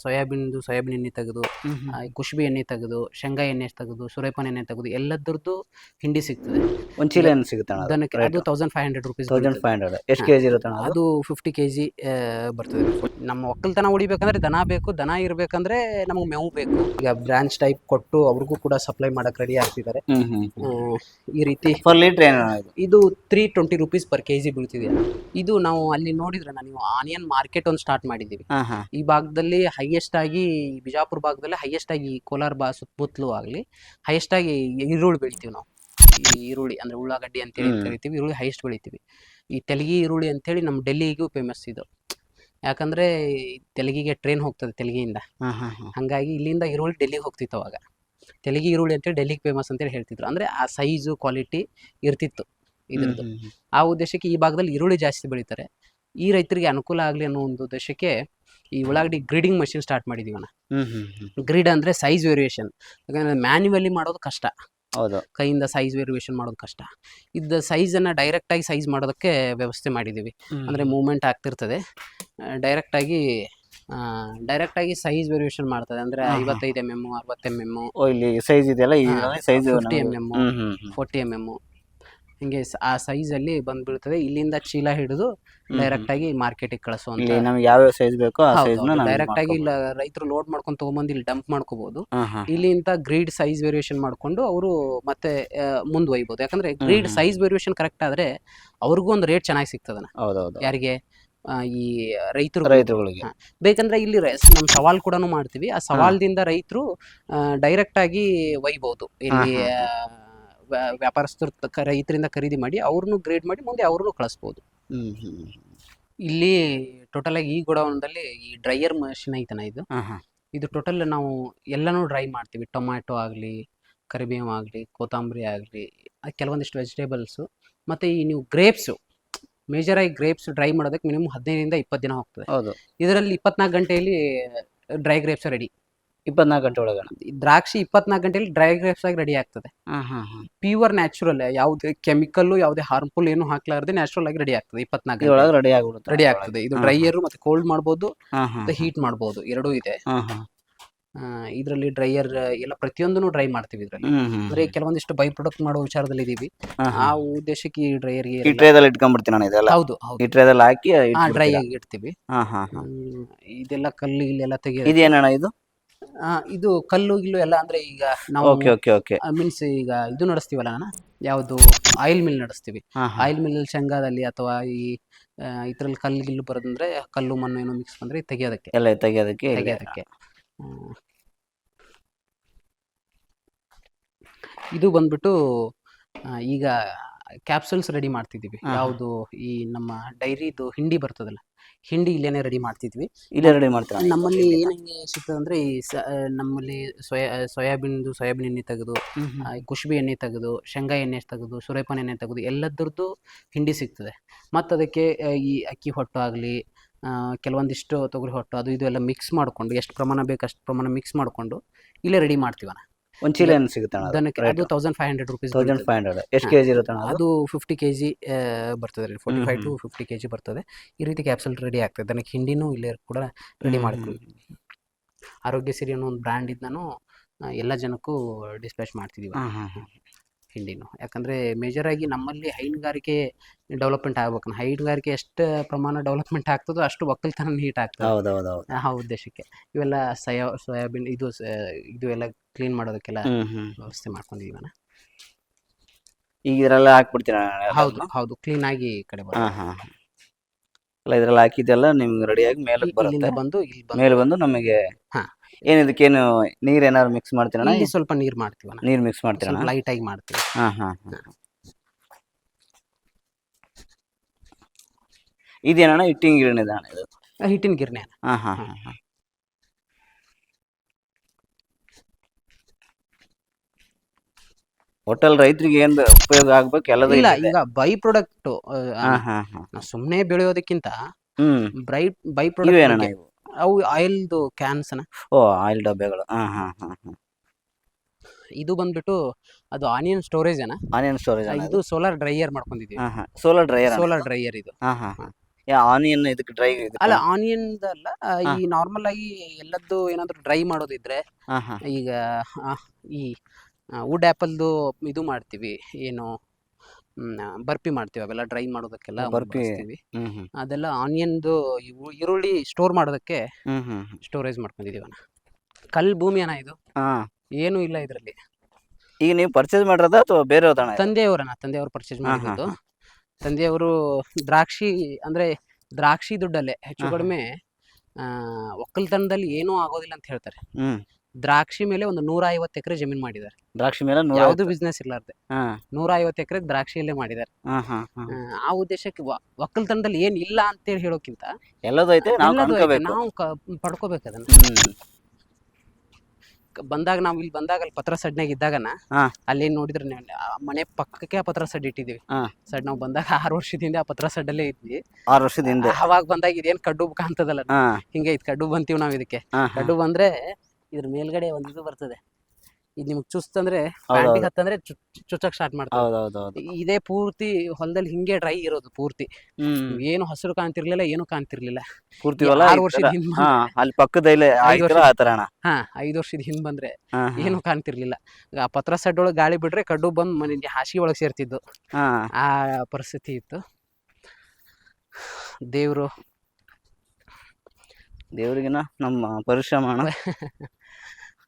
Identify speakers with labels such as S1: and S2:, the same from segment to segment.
S1: ಸೋಯಾಬೀನ್ದು soybean ಎಣ್ಣೆ ತೆಗೆದು ಕುಶುಬಿ ಎಣ್ಣೆ ತೆಗೆದು ಶೇಂಗಾ ಎಣ್ಣೆ ತೆಗೆದು ಸೂರ್ಯಪಾನ ಎಣ್ಣೆ ತೆಗೆದು ಎಲ್ಲದರದ್ದು ಹಿಂಡಿ ಸಿಗ್ತದೆ.
S2: ಒಂದ್ ಚೀಲ ಏನು ಸಿಗುತ್ತೆ ಅಣ್ಣ
S1: ದನಕ್ಕೆ ಅದು thousand five hundred rupees
S2: thousand five hundred ಎಷ್ಟು ಕೆ ಜಿ ಇರುತ್ತೆ ಅಣ್ಣ ಅದು?
S1: ಫಿಫ್ಟಿ ಕೆ ಜಿ ಬರ್ತದೆ. ನಮ್ಮ ಒಕ್ಕಲ್ತನ ಉಳಿಬೇಕಂದ್ರೆ ದನ ಬೇಕು ದನ ಇರಬೇಕಂದ್ರೆ ನಮಗೆ ಮೇವು ಬೇಕು. ಈಗ ಬ್ರಾಂಚ್ ಟೈಪ್ ಕೊಟ್ಟು ಅವ್ರಿಗೂ ಕೂಡ ಸಪ್ಲೈ ಮಾಡಕ್ ರೆಡಿ ಆಗ್ತಿದ್ದಾರೆ. ಈ ರೀತಿ
S2: ಫರ್ ಲೀಟ್ರ್ ಏನು ಇದು?
S1: Three twenty rupees per K G ಬೀಳ್ತಿದೆ. ಇದು ನಾವು ಅಲ್ಲಿ ನೋಡಿದ್ರೆ ನೀವು ಆನಿಯನ್ ಮಾರ್ಕೆಟ್ ಒಂದು ಸ್ಟಾರ್ಟ್ ಮಾಡಿದ್ದೀವಿ. ಈ ಭಾಗದಲ್ಲಿ ಹೈಯೆಸ್ಟ್ ಆಗಿ ಬಿಜಾಪುರ ಭಾಗದಲ್ಲಿ ಹೈಯೆಸ್ಟ್ ಆಗಿ ಕೋಲಾರ ಬಾ ಸುತ್ತಮುತ್ತಲು ಆಗಲಿ ಹೈಯೆಸ್ಟ್ ಆಗಿ ಈರುಳ್ಳಿ ಬೆಳಿತೀವಿ ನಾವು. ಈ ಈರುಳ್ಳಿ ಅಂದ್ರೆ ಉಳ್ಳಾಗಡ್ಡಿ ಅಂತೇಳಿ. ಕರಿತೀವಿ ಈರುಳ್ಳಿ ಹೈಯೆಸ್ಟ್ ಬೆಳಿತೀವಿ. ಈ ತೆಲಗಿ ಈರುಳ್ಳಿ ಅಂತೇಳಿ ನಮ್ಮ ಡೆಲ್ಲಿಗೂ ಫೇಮಸ್ ಇದು. ಯಾಕಂದ್ರೆ ತೆಲಗಿಗೆ ಟ್ರೈನ್ ಹೋಗ್ತದೆ ತೆಲಗಿಯಿಂದ.
S2: ಹಾ ಹಾ ಹಾ.
S1: ಹಂಗಾಗಿ ಇಲ್ಲಿಂದ ಈರುಳ್ಳಿ ಡೆಲ್ಲಿಗೆ ಹೋಗ್ತಿತ್ತು ಅವಾಗ. ತೆಲಗಿ ಈರುಳ್ಳಿ ಅಂತೇಳಿ ಡೆಲ್ಲಿಗೆ ಫೇಮಸ್ ಅಂತೇಳಿ ಹೇಳ್ತಿದ್ರು. ಅಂದ್ರೆ ಆ ಸೈಜು ಕ್ವಾಲಿಟಿ ಇರ್ತಿತ್ತು ಇದ್ರದ್ದು. ಆ ಉದ್ದೇಶಕ್ಕೆ ಈ ಭಾಗದಲ್ಲಿ ಈರುಳ್ಳಿ ಜಾಸ್ತಿ ಬೆಳೀತಾರೆ. ಈ ರೈತರಿಗೆ ಅನುಕೂಲ ಆಗಲಿ ಅನ್ನೋ ಒಂದು ಉದ್ದೇಶಕ್ಕೆ ಈ ಉಳ್ಳಾಗಡ್ಡಿ ಗ್ರೀಡಿಂಗ್ ಮಷಿನ್ ಸ್ಟಾರ್ಟ್ ಮಾಡಿದೀವಿ ಅಣ್ಣ ಗ್ರಿಡ್ ಅಂದ್ರೆ ಸೈಜ್ ವೇರಿಯೇಷನ್ ಯಾಕಂದ್ರೆ ಮ್ಯಾನ್ಯುವಲಿ ಮಾಡೋದು ಕಷ್ಟ.
S2: ಹೌದು.
S1: ಕೈಯಿಂದ ಸೈಜ್ ವೇರಿಯೇಷನ್ ಮಾಡೋದು ಕಷ್ಟ. ಇದ್ದ ಡೈರೆಕ್ಟ್ ಆಗಿ ಸೈಜ್ ಮಾಡೋದಕ್ಕೆ ವ್ಯವಸ್ಥೆ ಮಾಡಿದೀವಿ. ಅಂದ್ರೆ ಮೂವ್ಮೆಂಟ್ ಆಗ್ತಿರ್ತದೆ. ಡೈರೆಕ್ಟ್ ಆಗಿ ಸೈಜ್ ವೇರಿಯೇಷನ್ ಮಾಡ್ತದೆ. ಅಂದರೆ. ಐವತ್ತೈದು ಎಂ ಎಂ ಅರವತ್ತು ಎಂ
S2: ಎಂ ಇಲ್ಲಿ ಸೈಜ್ ಇದೆಯಲ್ಲ? ಈ
S1: ಹಾ,
S2: ಸೈಜ್
S1: 50.
S2: ಹ್ಮ್ ಹ್ಮ್ ಹ್ಮ್.
S1: ಫೋರ್ಟಿ ಎಂ ಎಮ್ಮು ಹಿಂಗೆ ಆ ಆ ಸೈಜಲ್ಲಿ ಬಂದ್ಬಿಡ್ತದೆ. ಇಲ್ಲಿಂದ ಚೀಲ ಹಿಡಿದು ಡೈರೆಕ್ಟಾಗಿ ಮಾರ್ಕೆಟಿಗೆ ಕಳಿಸುವಂಥ
S2: ಇಲ್ಲಿ ನಮ್ಗೆ ಯಾವ್ಯಾವ ಸೈಜ್ ಬೇಕೋ ಆ ಸೈಜ್
S1: ಡೈರೆಕ್ಟ್ ಆಗಿ ಇಲ್ಲ ರೈತರು ಲೋಡ್ ಮಾಡ್ಕೊಂಡು ತಗೊಂಬಂದು ಇಲ್ಲಿ ಡಂಪ್ ಮಾಡ್ಕೋಬಹುದು
S2: ಇಲ್ಲಿ ಇಂತ
S1: ಇಲ್ಲಿಂದ ಗ್ರೀಡ್ ಸೈಜ್ ವೇರಿಯೇಷನ್ ಮಾಡ್ಕೊಂಡು ಅವರು ಮತ್ತೆ ಮುಂದುವೈಬಹುದು ಯಾಕಂದ್ರೆ ಗ್ರೀಡ್ ಸೈಜ್ ವೇರಿಯೇಷನ್ ಕರೆಕ್ಟ್ ಆದ್ರೆ ಅವ್ರಿಗೂ ಒಂದು ರೇಟ್ ಚೆನ್ನಾಗಿ ಸಿಗ್ತದನ ಯಾರಿಗೆ? ಈ ರೈತರು
S2: ರೈತರುಗಳಿಗೆ.
S1: ಬೇಕಂದ್ರೆ ಇಲ್ಲಿ ನಮ್ಮ ಸವಾಲ್ ಕೂಡ ಮಾಡ್ತೀವಿ. ಆ ಸವಾಲ್ದಿಂದ ರೈತರು ಡೈರೆಕ್ಟ್ ಆಗಿ ಒಯ್ಬಹುದು ಇಲ್ಲಿ ವ್ಯಾಪಾರಸ್ಥರು ರೈತರಿಂದ ಖರೀದಿ ಮಾಡಿ ಅವ್ರನ್ನು ಗ್ರೇಡ್ ಮಾಡಿ ಮುಂದೆ ಅವ್ರನ್ನು ಕಳಿಸ್ಬೋದು.
S2: ಹ್ಮ್ ಹ್ಮ್
S1: ಇಲ್ಲಿ ಟೋಟಲ್ ಆಗಿ ಈ ಗೋಡೌನ್ದಲ್ಲಿ ಈ ಡ್ರೈಯರ್ ಮಷಿನ್ ಐತನ ಇದು? ಇದು ಟೋಟಲ್ ನಾವು ಎಲ್ಲನೂ ಡ್ರೈ ಮಾಡ್ತೀವಿ. ಟೊಮ್ಯಾಟೊ ಆಗಲಿ ಕರಿಬೇವು ಆಗಲಿ ಕೊತ್ತಂಬರಿ ಆಗಲಿ ಕೆಲವೊಂದಿಷ್ಟು ವೆಜಿಟೇಬಲ್ಸು ಮತ್ತು ಈ ನೀವು ಗ್ರೇಪ್ಸು ಆಗಿ ಗ್ರೇಪ್ಸ್ ಡ್ರೈ ಮಾಡೋದಕ್ಕೆ ಮಿನಿಮಮ್ ಹದಿನೈದರಿಂದ ಇಪ್ಪತ್ತು ದಿನ ಹೋಗ್ತದೆ.
S2: ಹೌದು.
S1: ಇದರಲ್ಲಿ ಇಪ್ಪತ್ನಾಲ್ಕು ಗಂಟೆಯಲ್ಲಿ ಡ್ರೈ ಗ್ರೇಪ್ಸ್ ರೆಡಿ
S2: ಇಪ್ಪತ್ನಾಲ್ಕು ಗಂಟೆ ಒಳಗಡೆ.
S1: ದ್ರಾಕ್ಷಿ ಇಪ್ಪತ್ನಾಲ್ಕು ಗಂಟೆಯಲ್ಲಿ ಡ್ರೈ ಗ್ರೇಪ್ಸ್ ಆಗಿ ರೆಡಿ ಆಗ್ತದೆ. ಪ್ಯೂರ್ ನ್ಯಾಚುರಲ್ ಯಾವುದೇ ಕೆಮಿಕಲ್ ಯಾವುದೇ ಹಾರ್ಮ್ಫುಲ್ ಏನು ಹಾಕ್ಲಾರ್ದೆ ನ್ಯಾಚುರಲ್ ಆಗಿ ರೆಡಿ ಆಗ್ತದೆ ಇಪ್ಪತ್ನಾಲ್ಕು
S2: ರೆಡಿ ಆಗ್ಬಿಡುತ್ತೆ.
S1: ರೆಡಿ ಆಗ್ತದೆ. ಇದು ಡ್ರೈಯರ್ ಮತ್ತೆ ಕೋಲ್ಡ್
S2: ಮಾಡಬಹುದು
S1: ಮತ್ತೆ ಹೀಟ್ ಮಾಡಬಹುದು ಎರಡೂ ಇದೆ. ಇದರಲ್ಲಿ ಡ್ರೈಯರ್ ಎಲ್ಲ ಪ್ರತಿಯೊಂದನ್ನು ಡ್ರೈ ಮಾಡ್ತೀವಿ ಇದರಲ್ಲಿ. ಅಂದ್ರೆ ಕೆಲವೊಂದಿಷ್ಟು ಬೈ ಪ್ರಾಡಕ್ಟ್ ಮಾಡೋ ವಿಚಾರದಲ್ಲಿ ಇದೀವಿ. ಆ ಉದ್ದೇಶಕ್ಕೆ ಈ ಡ್ರೈಯರ್
S2: ಈ ಟ್ರೇದಲ್ಲಿ ಇಟ್ಕೊಂಡ್ಬಿಡ್ತೀನಿ ನಾನು ಇದೆಲ್ಲ?
S1: ಹೌದು ಹೌದು.
S2: ಈ ಟ್ರೇದಲ್ಲಿ ಹಾಕಿ
S1: ಡ್ರೈ ಆಗಿ ಇಡ್ತೀವಿ. ಇದೆಲ್ಲ ಕಲ್ಲು ಇಲ್ಲೆಲ್ಲ ತೆಗಿ
S2: ಇದೇನಣ್ಣ ಇದು?
S1: ಇದು ಕಲ್ಲು ಗಿಲ್ಲು ಎಲ್ಲ ಅಂದ್ರೆ ಈಗ ನಾವು
S2: ಓಕೆ ಓಕೆ ಓಕೆ
S1: ಮೀನ್ಸ್ ಈಗ ಇದು ನಡೆಸ್ತೀವಲ್ಲ ನಾನು ಯಾವುದು ಆಯಿಲ್ ಮಿಲ್ ನಡೆಸ್ತೀವಿ.
S2: ಹಾ ಹಾ.
S1: ಆಯಿಲ್ ಮಿಲ್ ಶೇಂಗಾದಲ್ಲಿ ಅಥವಾ ಈ ಆ, ಇದ್ರಲ್ಲಿ ಕಲ್ಲು ಗಿಲ್ಲು ಬರೋದಂದ್ರೆ ಕಲ್ಲು ಮಣ್ಣು ಏನೋ ಮಿಕ್ಸ್ ಬಂದ್ರೆ ತೆಗೆಯೋದಕ್ಕೆ.
S2: ಎಲ್ಲ ತೆಗಿಯೋದಕ್ಕೆ ಇಲ್ಲಿ.
S1: ತೆಗಿಯೋದಕ್ಕೆ. ಹ್ಮ್. ಇದು ಬಂದ್ಬಿಟ್ಟು ಆ, ಈಗ ಕ್ಯಾಪ್ಸೂಲ್ಸ್ ರೆಡಿ ಮಾಡ್ತಿದ್ದೀವಿ. ಯಾವುದು ಈ ನಮ್ಮ ಡೈರಿದು ಹಿಂಡಿ ಬರ್ತದಲ್ಲ ಹಿಂಡಿ ಇಲ್ಲೇನೆ ರೆಡಿ ಮಾಡ್ತಿದ್ವಿ.
S2: ಇಲ್ಲೇ ರೆಡಿ ಮಾಡ್ತೀವಿ
S1: ನಮ್ಮಲ್ಲಿ ಏನು ಹೆಂಗೆ ಸಿಗ್ತದೆ ಅಂದ್ರೆ ಈ ಸ- ಆ, ನಮ್ಮಲ್ಲಿ ಸೋಯಾ ಸೋಯಾಬೀನ್ದು ಸೋಯಾಬೀನ್ ಎಣ್ಣೆ ತೆಗೆದು. ಆ, ಕುಶುಬಿ ಎಣ್ಣೆ ತೆಗೆದು ಶೇಂಗಾ ಎಣ್ಣೆ ತೆಗೆದು ಸೂರ್ಯಪಾನ ಎಣ್ಣೆ ತೆಗೆದು ಎಲ್ಲದರದ್ದು ಹಿಂಡಿ ಸಿಗ್ತದೆ. ಮತ್ತು ಅದಕ್ಕೆ ಆ, ಈ ಅಕ್ಕಿ ಹೊಟ್ಟು ಆಗಲಿ ಕೆಲವೊಂದಿಷ್ಟು ತೊಗರಿ ಹೊಟ್ಟು ಅದು ಇದು ಎಲ್ಲ ಮಿಕ್ಸ್ ಮಾಡಿಕೊಂಡು ಎಷ್ಟು ಪ್ರಮಾಣ ಬೇಕು ಅಷ್ಟು ಪ್ರಮಾಣ ಮಿಕ್ಸ್ ಮಾಡಿಕೊಂಡು ಇಲ್ಲೇ ರೆಡಿ ಮಾಡ್ತೀವಣ್ಣ.
S2: ಒಂದ್ ಚೀಲ ಏನು ಸಿಗುತ್ತೆ ಅಣ್ಣ
S1: ದನಕ್ಕೆ. ಅದು thousand five hundred rupees
S2: thousand five hundred ಎಷ್ಟು
S1: ಹಾ.
S2: ಕೆ ಜಿ ಇರುತ್ತೆ ಅಣ್ಣ ಅದು?
S1: ಅದು ಫಿಫ್ಟಿ ಕೆ ಜಿ ಬರ್ತದೆ ರೀ. ಫೋರ್ಟಿ ಫೈವ್
S2: ಹ್ಮ್.
S1: ಟು ಫಿಫ್ಟಿ ಕೆ ಜಿ ಬರ್ತದೆ. ಈ ರೀತಿ ಕ್ಯಾಪ್ಸೂಲ್ ರೆಡಿ ಆಗ್ತದೆ. ದನಕ್ಕೆ ಹಿಂಡಿನೂ ಇಲ್ಲೇ ಕೂಡ ರೆಡಿ
S2: ಹ್ಮ್,
S1: ಮಾಡ್ತೀವಿ ಆರೋಗ್ಯ ಸಿರಿ ಅನ್ನೋ ಒಂದು ಬ್ರ್ಯಾಂಡ್ ನಾನು ಎಲ್ಲ ಜನಕ್ಕೂ ಡಿಸ್ಪ್ಯಾಚ್ ಮಾಡ್ತಿದ್ದೀವಿ
S2: ಹಾ ಹಾ ಹಾ.
S1: ಹಿಂಡಿನು ಯಾಕಂದರೆ ಮೇಜರಾಗಿ ನಮ್ಮಲ್ಲಿ ಹೈನುಗಾರಿಕೆ ಡೆವಲಪ್ಮೆಂಟ್ ಆಗ್ಬೇಕು ಹೈನುಗಾರಿಕೆ ಎಷ್ಟು ಪ್ರಮಾಣ ಡೆವಲಪ್ಮೆಂಟ್ ಆಗ್ತದೋ ಅಷ್ಟು ಒಕ್ಕಲ್ತನ ನೀಟ್ ಆಗ್ತದೆ. ಆ ಉದ್ದೇಶಕ್ಕೆ. ಇವೆಲ್ಲ ಸೋಯಾ ಸೋಯಾಬೀನ್ ಇದು ಇದು ಎಲ್ಲ ಕ್ಲೀನ್ ಮಾಡೋದಕ್ಕೆಲ್ಲ ವ್ಯವಸ್ಥೆ ಮಾಡ್ಕೊಂಡಿದ್ದೀವಿ ಅಣ್ಣ.
S2: ಈಗ ಇದ್ರಲ್ಲ ಹಾಕ್ಬಿಡ್ತೀರಾ
S1: ಹೌದು ಹೌದು. ಕ್ಲೀನ್ ಆಗಿ ಕಡೆ.
S2: ಅಲ್ಲ ಇದ್ರಲ್ಲಿ ಹಾಕಿದ್ದೆಲ್ಲ ನಿಮ್ಗೆ ರೆಡಿಯಾಗಿ ಮೇಲೆ ಬರುತ್ತೆ.
S1: ಬಂದು
S2: ಮೇಲೆ ಬಂದು ನಮಗೆ
S1: ಹಾ.
S2: ಏನ್ ಇದಕ್ಕೇನು ನೀರ್ ಏನಾದ್ರು ಮಿಕ್ಸ್ ಮಾಡ್ತೀರಣ್ಣ?
S1: ಇಲ್ಲಿ ಸ್ವಲ್ಪ ನೀರು ಮಾಡ್ತೀವಣ್ಣ.
S2: ನೀರ್ ಮಿಕ್ಸ್ ಮಾಡ್ತೀರಣ್ಣ?
S1: ಲೈಟ್ ಆಗಿ ಮಾಡ್ತೀವಿ.
S2: ಹಾ ಹಾ ಹಾ. ಇದೇನಣ್ಣ? ಹಿಟ್ಟಿನ ಗಿರಣಿ ಅಣ್ಣ ಇದು?
S1: ಆ, ಹಿಟ್ಟಿನ ಗಿರ್ನೆ
S2: ಹಾ ಹಾ ಹಾ ಹಾ. ಹೋಟೆಲ್ ರೈತರಿಗೆ ಏನ್ ಉಪಯೋಗ ಆಗ್ಬೇಕು? ಎಲ್ಲದೂ
S1: ಇಲ್ಲ
S2: ಇಲ್ಲಿದೆ.
S1: ಈಗ ಬೈ ಪ್ರಾಡಕ್ಟ್
S2: ಹಾ ಹಾ ಹಾ.
S1: ಸುಮ್ಮನೆ ಬೆಳೆಯೋದಕ್ಕಿಂತ
S2: ಹ್ಮ್.
S1: ಬ್ರೈಟ್ ಬೈ
S2: ಇವೇನಣ್ಣ
S1: ಏನಣ್ಣ
S2: ಇವು?
S1: ಅವು ಆಯಿಲ್ದು ಕ್ಯಾನ್ಸ್
S2: ಓ ಆಯಿಲ್ ಡಬ್ಬೆಗಳು ಹಾ ಹಾ ಹಾ ಹಾ.
S1: ಇದು ಬಂದ್ಬಿಟ್ಟು ಅದು ಆನಿಯನ್ ಸ್ಟೋರೇಜ್ ಅನ್ನ
S2: ಆನಿಯನ್ ಸ್ಟೋರೇಜ್
S1: ಇದು ಸೋಲಾರ್ ಡ್ರೈಯರ್ ಮಾಡ್ಕೊಂಡಿದೀವಿ.
S2: ಹಾ ಹಾ. ಸೋಲಾರ್ ಡ್ರೈಯರ್
S1: ಸೋಲಾರ್ ಡ್ರೈಯರ್ ಇದು.
S2: ಹಾ ಹಾ ಹಾ. ಆನಿಯನ್ ಇದಕ್ಕೆ ಡ್ರೈ
S1: ಅಲ್ಲ ಆನಿಯನ್ ಅಲ್ಲ ಈ ನಾರ್ಮಲ್ ಆಗಿ ಎಲ್ಲದ್ದು ಏನಾದ್ರು ಡ್ರೈ ಮಾಡೋದಿದ್ರೆ ಈಗ ಈ ವುಡ್ ಆ್ಯಪಲ್ದು ಇದು ಮಾಡ್ತೀವಿ. ಏನು ಮ್, ಬರ್ಫಿ ಮಾಡ್ತೀವಿ ಅವೆಲ್ಲ ಡ್ರೈ ಮಾಡೋದಕ್ಕೆಲ್ಲ
S2: ಬರ್ಪಿ. ಬರ್ಫಿ.
S1: ಬಳಸ್ತೀವಿ.
S2: ಹ್ಮ್ ಹ್ಮ್.
S1: ಅದೆಲ್ಲ ಆನಿಯನ್ದು ಇವು ಈರುಳ್ಳಿ ಸ್ಟೋರ್ ಮಾಡೋದಕ್ಕೆ
S2: ಹ್ಮ್ ಹ್ಮ್ ಹ್ಮ್.
S1: ಸ್ಟೋರೇಜ್ ಮಾಡ್ಕೊಂಡಿದೀವಿ ಅಣ್ಣ. ಕಲ್ ಭೂಮಿ ಅಣ್ಣ ಇದು.
S2: ಏನು
S1: ಏನೂ ಇಲ್ಲ ಇದರಲ್ಲಿ.
S2: ಈಗ ನೀವು ಪರ್ಚೇಸ್ ಮಾಡಿರೋದ ಅಥವಾ ಬೇರೆ
S1: ತಂದೆಯವರನ್ನ ತಂದೆಯವರು ಪರ್ಚೇಸ್
S2: ಹಾ, ಹಾ,
S1: ಮಾಡಿರೋದು. ತಂದೆಯವರು ದ್ರಾಕ್ಷಿ ಅಂದ್ರೆ ದ್ರಾಕ್ಷಿ ದುಡ್ಡಲ್ಲೇ ಹೆಚ್ಚು
S2: ಹಾ, ಹಾ.
S1: ಕಡಿಮೆ ಆ, ಒಕ್ಕಲ್ತನದಲ್ಲಿ ಏನೂ ಆಗೋದಿಲ್ಲ ಅಂತ ಹೇಳ್ತಾರೆ.
S2: ಹ್ಮ್.
S1: ದ್ರಾಕ್ಷಿ ಮೇಲೆ ಒಂದು ನೂರ ಐವತ್ತು ಎಕರೆ ಜಮೀನ್ ಮಾಡಿದ್ದಾರೆ.
S2: ದ್ರಾಕ್ಷಿ ಮೇಲೆ ನೂರ
S1: ಯಾವುದು ಬಿಸ್ನೆಸ್ ಇರ್ಲಾರ್ದೆ.
S2: ಹಾ.
S1: ನೂರ ಐವತ್ತು ಎಕರೆ ದ್ರಾಕ್ಷಿಯಲ್ಲೇ ಮಾಡಿದ್ದಾರೆ.
S2: ಹಾ ಹಾ ಹಾ.
S1: ಆ, ಆ ಉದ್ದೇಶಕ್ಕೆ ವ- ಒಕ್ಕಲ್ತನದಲ್ಲಿ ಏನ್ ಇಲ್ಲ ಅಂತೇಳಿ ಹೇಳೋಕ್ಕಿಂತ
S2: ಎಲ್ಲದೂ ಐತೆ ನಾವು
S1: ಎಲ್ಲದೂ ಐತೆ,
S2: ಕೊಂಡ್ಕೋಬೇಕು
S1: ನಾವು ಕ- ಪಡ್ಕೋಬೇಕು ಅದನ್ನ.
S2: ಹ್ಮ್.
S1: ಕ- ಬಂದಾಗ ನಾವು ಇಲ್ಲಿ ಬಂದಾಗ ಅಲ್ಲಿ ಪತ್ರ ಸಡ್ನಾಗ ಇದ್ದಾಗನ
S2: ಹಾ.
S1: ಅಲ್ಲಿ ನೋಡಿದ್ರೆ ನೀವು ಆ ಮನೆ ಪಕ್ಕಕ್ಕೆ ಆ ಪತ್ರ ಸಡ್ ಇಟ್ಟಿದ್ವಿ
S2: ಹಾ.
S1: ಸಡ್ ನಾವು ಬಂದಾಗ ಆರು ವರ್ಷದಿಂದ ಆ ಪತ್ರ ಸಡ್ಡಲ್ಲೇ ಇದ್ವಿ.
S2: ಆರು ವರ್ಷದಿಂದ
S1: ಅವಾಗ ಬಂದಾಗ ಇದೇನ್ ಕಡ್ಡು ಕಾಣ್ತದಲ್ಲ
S2: ಹಾ.
S1: ಹಿಂಗೆ ಇದು ಕಡ್ಡು ಬಂತೀವಿ ನಾವ್ ಇದಕ್ಕೆ.
S2: ಹಾ ಹಾ.
S1: ಕಡ್ಡು ಬಂದ್ರೆ ಇದ್ರ ಮೇಲ್ಗಡೆ ಒಂದ್ ಇದು ಬರ್ತದೆ. ಇದು ನಿಮ್ಗೆ ಚುಸ್ತಂದ್ರೆ
S2: ಅಂದ್ರೆ
S1: ಪ್ಯಾಂಟಿಗೆ. ಹತ್ತಂದ್ರೆ ಚುಚ್ಚಕ್ ಸ್ಟಾರ್ಟ್
S2: ಮಾಡ್ತಾರೆ
S1: ಇದೇ ಪೂರ್ತಿ ಹೊಲದಲ್ಲಿ ಹಿಂಗೆ ಡ್ರೈ ಇರೋದು ಪೂರ್ತಿ. ಏನು ಹಸಿರು ಕಾಣ್ತಿರ್ಲಿಲ್ಲ ಏನು ಕಾಣ್ತಿರ್ಲಿಲ್ಲ.
S2: ಪೂರ್ತಿ
S1: ಆರು ವರ್ಷದ
S2: ಅಲ್ಲಿ ಪಕ್ಕದಲ್ಲಿ
S1: ಹಾ ಐದು ವರ್ಷದ ಹಿಂದ್ ಬಂದ್ರೆ. ಏನು ಕಾಣ್ತಿರ್ಲಿಲ್ಲ. ಆ ಪತ್ರ ಸಡ್ ಒಳಗೆ ಗಾಳಿ ಬಿಟ್ರೆ ಕಡ್ಡು ಬಂದ್ ಮನೆ ಹಾಸಿಗೆ ಒಳಗೆ ಸೇರ್ತಿದ್ದು. ಆ ಪರಿಸ್ಥಿತಿ ಇತ್ತು. ದೇವ್ರು
S2: ದೇವ್ರಿಗಿನ ನಮ್ಮ ಪರಿಶ್ರಮ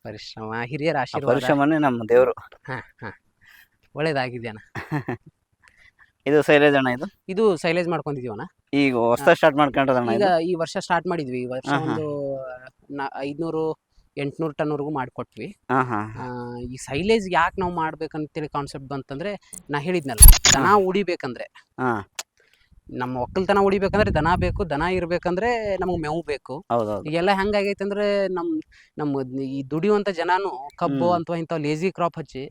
S1: ಪರಿಶ್ರಮ ಹಿರಿಯರ ಆಶೀರ್ವಾದ.
S2: ಪರಿಶ್ರಮನೇ ನಮ್ಮ ದೇವರು.
S1: ಹಾ ಹಾ. ಒಳ್ಳೇದಾಗಿದ್ಯಾನ
S2: ಇದು ಸೈಲೇಜ್ ಅಣ್ಣ ಇದು?
S1: ಇದು ಸೈಲೇಜ್ ಮಾಡ್ಕೊಂಡಿದೀವಣ್ಣ
S2: ಈಗ ಹೊಸ ಸ್ಟಾರ್ಟ್ ಮಾಡ್ಕೊಂಡ್ರದಣ್ಣ
S1: ಈಗ
S2: ಇದು
S1: ಈ ವರ್ಷ ಸ್ಟಾರ್ಟ್ ಮಾಡಿದ್ವಿ. ಈ ವರ್ಷ
S2: ಹಾ, ಹಾ.
S1: ಒಂದು ನಾ ಐದ್ನೂರು ಎಂಟ್ನೂರು ಟನ್ವರೆಗೂ ಮಾಡಿಕೊಟ್ವಿ.
S2: ಹಾ ಹಾ.
S1: ಆ, ಈ ಸೈಲೇಜ್ ಯಾಕೆ ನಾವು ಮಾಡ್ಬೇಕಂತೇಳಿ ಕಾನ್ಸೆಪ್ಟ್ ಬಂತಂದ್ರೆ ನಾ ಹೇಳಿದ್ನಲ್ಲ ದನ ಉಡಿಬೇಕಂದ್ರೆ.
S2: ಹಾ.
S1: ನಮ್ಮ ಒಕ್ಕಲ್ತನ ಉಳಿಬೇಕಂದ್ರೆ ದನ ಬೇಕು ದನ ಇರ್ಬೇಕಂದ್ರೆ ನಮಗೆ ಮೇವು ಬೇಕು.
S2: ಹೌದೌದು.
S1: ಈಗೆಲ್ಲ ಹೆಂಗಾಗೈತೆ ಅಂದ್ರೆ ನಮ್ ನಮ್ಮ ಈ ದುಡಿಯುವಂತ ಜನಾನು ಕಬ್ಬು
S2: ಹ್ಮ್.
S1: ಅಥವಾ ಇಂಥವು ಲೇಜಿ ಕ್ರಾಪ್ ಹಚ್ಚಿ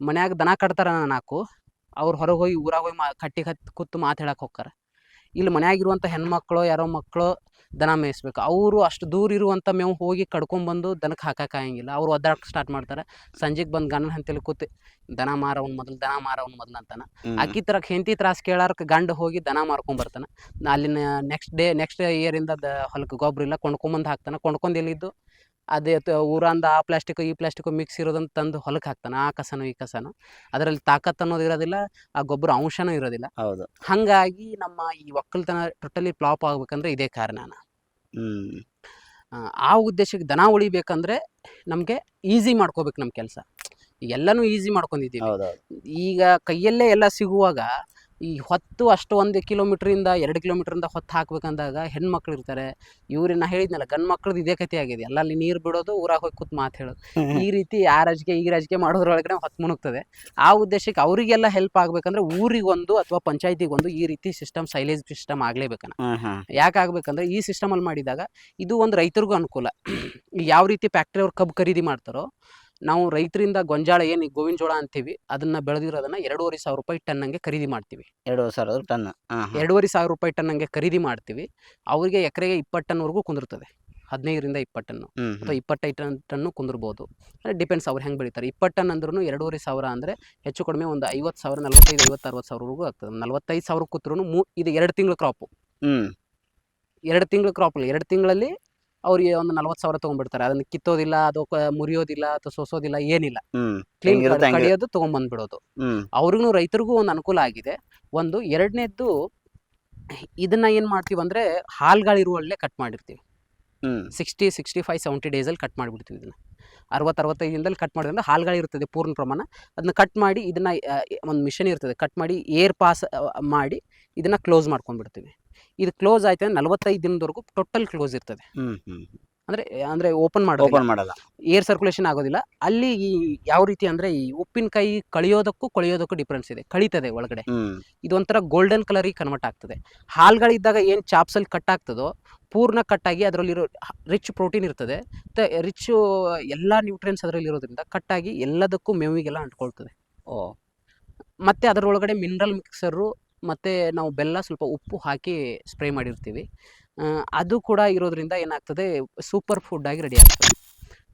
S1: ಮನ್ಯಾಗ ದನ ಕಟ್ತಾರ ನಾಲ್ಕು ಅವ್ರು ಹೊರಗೆ ಹೋಗಿ ಊರಾಗ ಹೋಗಿ ಮಾ ಕಟ್ಟಿ ಹತ್ ಕೂತು ಮಾತು ಹೇಳಕ್ ಹೋಗ್ತಾರ ಇಲ್ಲಿ ಮನೆಯಾಗಿರುವಂಥ ಹೆಣ್ಮಕ್ಳು ಯಾರೋ ಮಕ್ಕಳು ದನ ಮೇಯಿಸ್ಬೇಕು. ಅವರು ಅಷ್ಟು ದೂರ ಇರುವಂಥ ಮೇವು ಹೋಗಿ ಕಡ್ಕೊಂಬಂದು ದನಕ್ಕೆ ಹಾಕಕ್ಕಾಗಂಗಿಲ್ಲ ಅವ್ರು ಒದ್ದಾಡಕ್ಕೆ ಸ್ಟಾರ್ಟ್ ಮಾಡ್ತಾರೆ. ಸಂಜೆಗೆ ಬಂದು ಗಂಡನ ಹಂತಲ್ಲಿ ಕೂತಿ ದನ ಮಾರವ್ನ ಮೊದಲು ದನ ಮಾರವ್ನ ಮೊದಲು ಅಂತಾನೆ. ಅಕ್ಕಿ ತರ ಹೆಂಡತಿ ತ್ರಾಸ್ ಕೇಳಾರಕ್ಕೆ ಗಂಡ ಹೋಗಿ ದನ ಮಾರ್ಕೊಂಡ್ ಬರ್ತಾನ. ನಾ ಅಲ್ಲಿನ ನೆಕ್ಸ್ಟ್ ಡೇ ನೆಕ್ಸ್ಟ್ ಇಯರಿಂದ ದ ಹೊಲಕ್ಕೆ ಗೊಬ್ಬರ ಇಲ್ಲ ಕೊಂಡ್ಕೊಂಬಂದು ಹಾಕ್ತಾನೆ. ಕೊಂಡ್ಕೊಂಡು ಎಲ್ಲಿದ್ದು? ಅದೇ ಊರಂದ ಆ ಪ್ಲಾಸ್ಟಿಕ್ ಈ ಪ್ಲಾಸ್ಟಿಕ್ ಮಿಕ್ಸ್ ಇರೋದನ್ನ ತಂದು ಹೊಲಕ್ಕೆ ಹಾಕ್ತಾನೆ ಆ ಕಸನು ಈ ಕಸನು. ಅದರಲ್ಲಿ ತಾಕತ್ ಅನ್ನೋದು ಇರೋದಿಲ್ಲ ಆ ಗೊಬ್ಬರ ಅಂಶನೂ ಇರೋದಿಲ್ಲ.
S2: ಹೌದು.
S1: ಹಾಗಾಗಿ ನಮ್ಮ ಈ ಒಕ್ಕಲ್ತನ ಟೋಟಲಿ ಫ್ಲಾಪ್ ಆಗ್ಬೇಕಂದ್ರೆ ಇದೇ ಕಾರಣನ.
S2: ಹ್ಮ್.
S1: ಆ, ಉದ್ದೇಶಕ್ಕೆ ದನ ಉಳಿಬೇಕಂದ್ರೆ ನಮಗೆ ಈಸಿ ಮಾಡ್ಕೋಬೇಕು ನಮ್ಮ ಕೆಲಸ. ಎಲ್ಲನೂ ಈಸಿ ಮಾಡ್ಕೊಂಡಿದ್ದೀವಿ. ಈಗ ಕೈಯಲ್ಲೇ ಎಲ್ಲ ಸಿಗುವಾಗ ಈ ಹೊತ್ತು ಅಷ್ಟು ಒಂದು ಕಿಲೋಮೀಟ್ರಿಂದ ಎರಡು ಕಿಲೋಮೀಟ್ರಿಂದ ಹೊತ್ತು ಹಾಕ್ಬೇಕಂದಾಗ ಹೆಣ್ಮಕ್ಳು ಇರ್ತಾರೆ. ಇವ್ರಿ ನಾ ಹೇಳಿದ್ನಲ್ಲ ಗಂಡು ಮಕ್ಳದ್ದು ಇದೇ ಕತೆ ಆಗಿದೆ. ಎಲ್ಲ ಅಲ್ಲಿ ನೀರು ಬಿಡೋದು ಊರಾಗ ಹೋಗಿ ಕೂತ್ ಮಾತು ಹೇಳೋದು. ಈ ರೀತಿ ಆ ರಾಜಕೀಯ ಈ ರಾಜಕೀಯ ಮಾಡೋದ್ರೊಳಗಡೆ ಹೊತ್ತು ಮುಣುಗ್ತದೆ. ಆ ಉದ್ದೇಶಕ್ಕೆ ಅವರಿಗೆಲ್ಲ ಹೆಲ್ಪ್ ಆಗ್ಬೇಕಂದ್ರೆ ಊರಿಗೊಂದು ಅಥವಾ ಪಂಚಾಯತಿಗೊಂದು ಈ ರೀತಿ ಸಿಸ್ಟಮ್ ಸೈಲೇಜ್ ಸಿಸ್ಟಮ್ ಆಗ್ಲೇಬೇಕನ್ನ
S2: ಯಾಕಾಗಬೇಕಂದ್ರೆ ಹ್ಮ್.
S1: ಯಾಕೆ ಆಗ್ಬೇಕಂದ್ರೆ ಈ ಸಿಸ್ಟಮಲ್ಲಿ ಮಾಡಿದಾಗ ಇದು ಒಂದು ರೈತರಿಗೂ ಅನುಕೂಲ. ಯಾವ ರೀತಿ ಫ್ಯಾಕ್ಟ್ರಿ ಅವ್ರು ಕಬ್ಬು ಖರೀದಿ ಮಾಡ್ತಾರೋ ನಾವು ರೈತರಿಂದ ಗೊಂಜಾಳ ಏನು ಗೋವಿನ ಜೋಳ ಅಂತೀವಿ ಅದನ್ನ ಬೆಳೆದಿರೋದನ್ನ ಎರಡೂವರೆ ಸಾವಿರ ರೂಪಾಯಿ ಟನ್ ಹಂಗೆ ಖರೀದಿ ಮಾಡ್ತೀವಿ.
S2: ಎರಡು ಸಾವಿರ ಟನ್
S1: ಎರಡೂವರೆ ಸಾವಿರ ರೂಪಾಯಿ ಟನ್ ಹಂಗೆ ಖರೀದಿ ಮಾಡ್ತೀವಿ. ಅವರಿಗೆ ಎಕರೆಗೆ ಇಪ್ಪತ್ತು ಟನ್ವರೆಗೂ ಕುಂದಿರ್ತದೆ. ಹದಿನೈದರಿಂದ ಇಪ್ಪತ್ತು ಟನ್ನು ಅಥವಾ ಇಪ್ಪತ್ತೈದು ಟನ್ ಟನ್ನು ಕುಂದಿರ್ಬೋದು ಡಿಪೆಂಡ್ಸ್ ಅವ್ರು ಹೆಂಗೆ ಬೆಳಿತಾರೆ. ಇಪ್ಪತ್ತು ಟನ್ ಅಂದ್ರೂ ಎರಡೂವರೆ ಸಾವಿರ ಅಂದರೆ ಹೆಚ್ಚು ಕಡಿಮೆ ಒಂದು ಐವತ್ತು ಸಾವಿರ ನಲ್ವತ್ತೈದು ಐವತ್ತು ಅರವತ್ತು ಸಾವಿರವರೆಗೂ ಆಗ್ತದೆ. ನಲ್ವತ್ತೈದು ಸಾವಿರ ಕೂತ್ರು ಮೂ ಇದು ಎರಡು ತಿಂಗಳ ಕ್ರಾಪು ಎರಡು ತಿಂಗಳು ಕ್ರಾಪ್ ಎರಡು ತಿಂಗಳಲ್ಲಿ ಅವ್ರಿಗೆ ಒಂದು ನಲ್ವತ್ತು ಸಾವಿರ ತಗೊಂಡ್ಬಿಡ್ತಾರೆ. ಅದನ್ನ ಕಿತ್ತೋದಿಲ್ಲ ಅದು ಮುರಿಯೋದಿಲ್ಲ ಅಥವಾ ಸೋಸೋದಿಲ್ಲ ಏನಿಲ್ಲ. ಕ್ಲೀನ್. ಕಡಿಯೋದು
S2: ತಗೊಂಡ್ಬಂದ್ಬಿಡೋದು.
S1: ಅವ್ರಿಗೂ ರೈತರಿಗೂ ಒಂದು ಅನುಕೂಲ ಆಗಿದೆ. ಒಂದು ಎರಡನೇದ್ದು ಇದನ್ನ ಏನ್ ಮಾಡ್ತೀವಿ ಅಂದ್ರೆ ಹಾಲ್ಗಳಿರುವಲ್ಲೇ ಕಟ್ ಮಾಡಿರ್ತೀವಿ. ಸಿಕ್ಸ್ಟಿ ಸಿಕ್ಸ್ಟಿ ಫೈವ್ ಸೆವೆಂಟಿ ಡೇಸಲ್ಲಿ ಕಟ್ ಮಾಡಿಬಿಡ್ತೀವಿ ಇದನ್ನ. ಅರವತ್ತು ಅರವತ್ತೈದು ದಿನದಲ್ಲಿ ಕಟ್ ಮಾಡಿದ್ರೆ ಹಾಲ್ಗಳಿರ್ತದೆ ಪೂರ್ಣ ಪ್ರಮಾಣ. ಅದನ್ನ ಕಟ್ ಮಾಡಿ ಇದನ್ನ ಒಂದು ಮಿಷನ್ ಇರ್ತದೆ. ಕಟ್ ಮಾಡಿ ಏರ್ ಪಾಸ್ ಮಾಡಿ ಇದನ್ನ ಕ್ಲೋಸ್ ಮಾಡ್ಕೊಂಡ್ಬಿಡ್ತೀವಿ. ಇದು ಕ್ಲೋಸ್ ಆಯ್ತು ಅಂದ್ರೆ ನಲವತ್ತೈದು ದಿನದವರೆಗೂ ಟೋಟಲ್ ಕ್ಲೋಸ್ ಇರ್ತದೆ. ಅಂದ್ರೆ ಅಂದ್ರೆ ಓಪನ್
S2: ಓಪನ್ ಮಾಡಲ್ಲ.
S1: ಏರ್ ಸರ್ಕ್ಯುಲೇಷನ್ ಆಗೋದಿಲ್ಲ. ಅಲ್ಲಿ ಈ ಯಾವ ರೀತಿ ಅಂದ್ರೆ ಈ ಉಪ್ಪಿನಕಾಯಿ ಕಳಿಯೋದಕ್ಕೂ ಕೊಳೆಯೋದಕ್ಕೂ ಡಿಫ್ರೆನ್ಸ್ ಇದೆ. ಕಳೀತದೆ ಒಳಗಡೆ. ಇದೊಂಥರ ಗೋಲ್ಡನ್ ಕಲರಿಗೆ ಕನ್ವರ್ಟ್ ಆಗ್ತದೆ. ಹಾಲ್ಗಳಿದ್ದಾಗ ಏನು ಚಾಪ್ಸಲ್ಲಿ ಕಟ್ ಆಗ್ತದೋ ಪೂರ್ಣ ಕಟ್ಟಾಗಿ ಅದರಲ್ಲಿರೋ ರಿಚ್ ಪ್ರೋಟೀನ್ ಇರ್ತದೆ. ಮತ್ತು ರಿಚ್ ಎಲ್ಲ ನ್ಯೂಟ್ರಿಯನ್ಸ್ ಅದರಲ್ಲಿ ಇರೋದ್ರಿಂದ ಕಟ್ಟಾಗಿ ಎಲ್ಲದಕ್ಕೂ ಮೇವಿಗೆಲ್ಲ ಅಂಟ್ಕೊಳ್ತದೆ.
S2: ಓ.
S1: ಮತ್ತು ಅದರೊಳಗಡೆ ಮಿನರಲ್ ಮಿಕ್ಸರು ಮತ್ತು ನಾವು ಬೆಲ್ಲ ಸ್ವಲ್ಪ ಉಪ್ಪು ಹಾಕಿ ಸ್ಪ್ರೇ ಮಾಡಿರ್ತೀವಿ. ಅದು ಕೂಡ ಇರೋದ್ರಿಂದ ಏನಾಗ್ತದೆ, ಸೂಪರ್ ಫುಡ್ ಆಗಿ ರೆಡಿ ಆಗ್ತದೆ.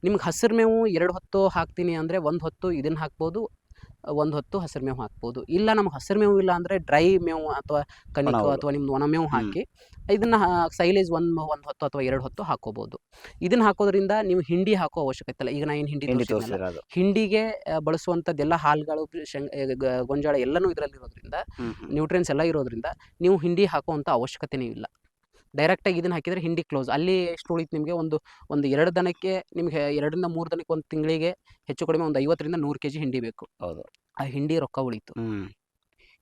S1: ನಿಮ್ಗೆ ಹಸಿರು ಮೇವು ಎರಡು ಹೊತ್ತು ಹಾಕ್ತೀನಿ ಅಂದರೆ ಒಂದು ಹೊತ್ತು ಇದನ್ನು ಹಾಕ್ಬೋದು ಒಂದು ಹೊತ್ತು ಹಸಿರು ಮೇವು ಹಾಕ್ಬೋದು. ಇಲ್ಲ ನಮ್ಗೆ ಹಸಿರು ಮೇವು ಇಲ್ಲ ಅಂದರೆ ಡ್ರೈ ಮೇವು ಅಥವಾ ಕಣಿಕೋ ಅಥವಾ ನಿಮ್ದು ಒಣ ಮೇವು ಹಾಕಿ ಇದನ್ನ ಸೈಲೇಜ್ ಒಂದು ಒಂದು ಹೊತ್ತು ಅಥವಾ ಎರಡು ಹೊತ್ತು ಹಾಕೋಬಹುದು ಇದನ್ನ ಹಾಕೋದ್ರಿಂದ ನೀವು ಹಿಂಡಿ ಹಾಕೋ ಅವಶ್ಯಕತೆ ಇಲ್ಲ. ಈಗ ನಾ ಏನು ಹಿಂಡಿ
S2: ಹಿಂಡಿ
S1: ಹಿಂಡಿಗೆ ಬಳಸುವಂಥದ್ದೆಲ್ಲ ಹಾಲುಗಳು ಗೊಂಜಾಳ ಎಲ್ಲನೂ ಇದರಲ್ಲಿ ಇರೋದ್ರಿಂದ. ನ್ಯೂಟ್ರಿಯನ್ಸ್ ಎಲ್ಲ ಇರೋದ್ರಿಂದ ನೀವು ಹಿಂಡಿ ಹಾಕುವಂಥ ಅವಶ್ಯಕತೆನೇ ಇಲ್ಲ. ಡೈರೆಕ್ಟಾಗಿ ಇದನ್ನ ಹಾಕಿದರೆ ಹಿಂಡಿ ಕ್ಲೋಸ್ ಅಲ್ಲಿ ಎಷ್ಟು ಉಳಿತು ನಿಮಗೆ? ಒಂದು ಒಂದು ಎರಡು ದನಕ್ಕೆ ನಿಮಗೆ ಎರಡರಿಂದ ಮೂರು ದನಕ್ಕೆ ಒಂದು ತಿಂಗಳಿಗೆ ಹೆಚ್ಚು ಕಡಿಮೆ ಒಂದು ಐವತ್ತರಿಂದ ನೂರು ಕೆ ಜಿ ಹಿಂಡಿ ಬೇಕು.
S2: ಹೌದು.
S1: ಆ ಹಿಂಡಿ ರೊಕ್ಕ ಉಳಿತು.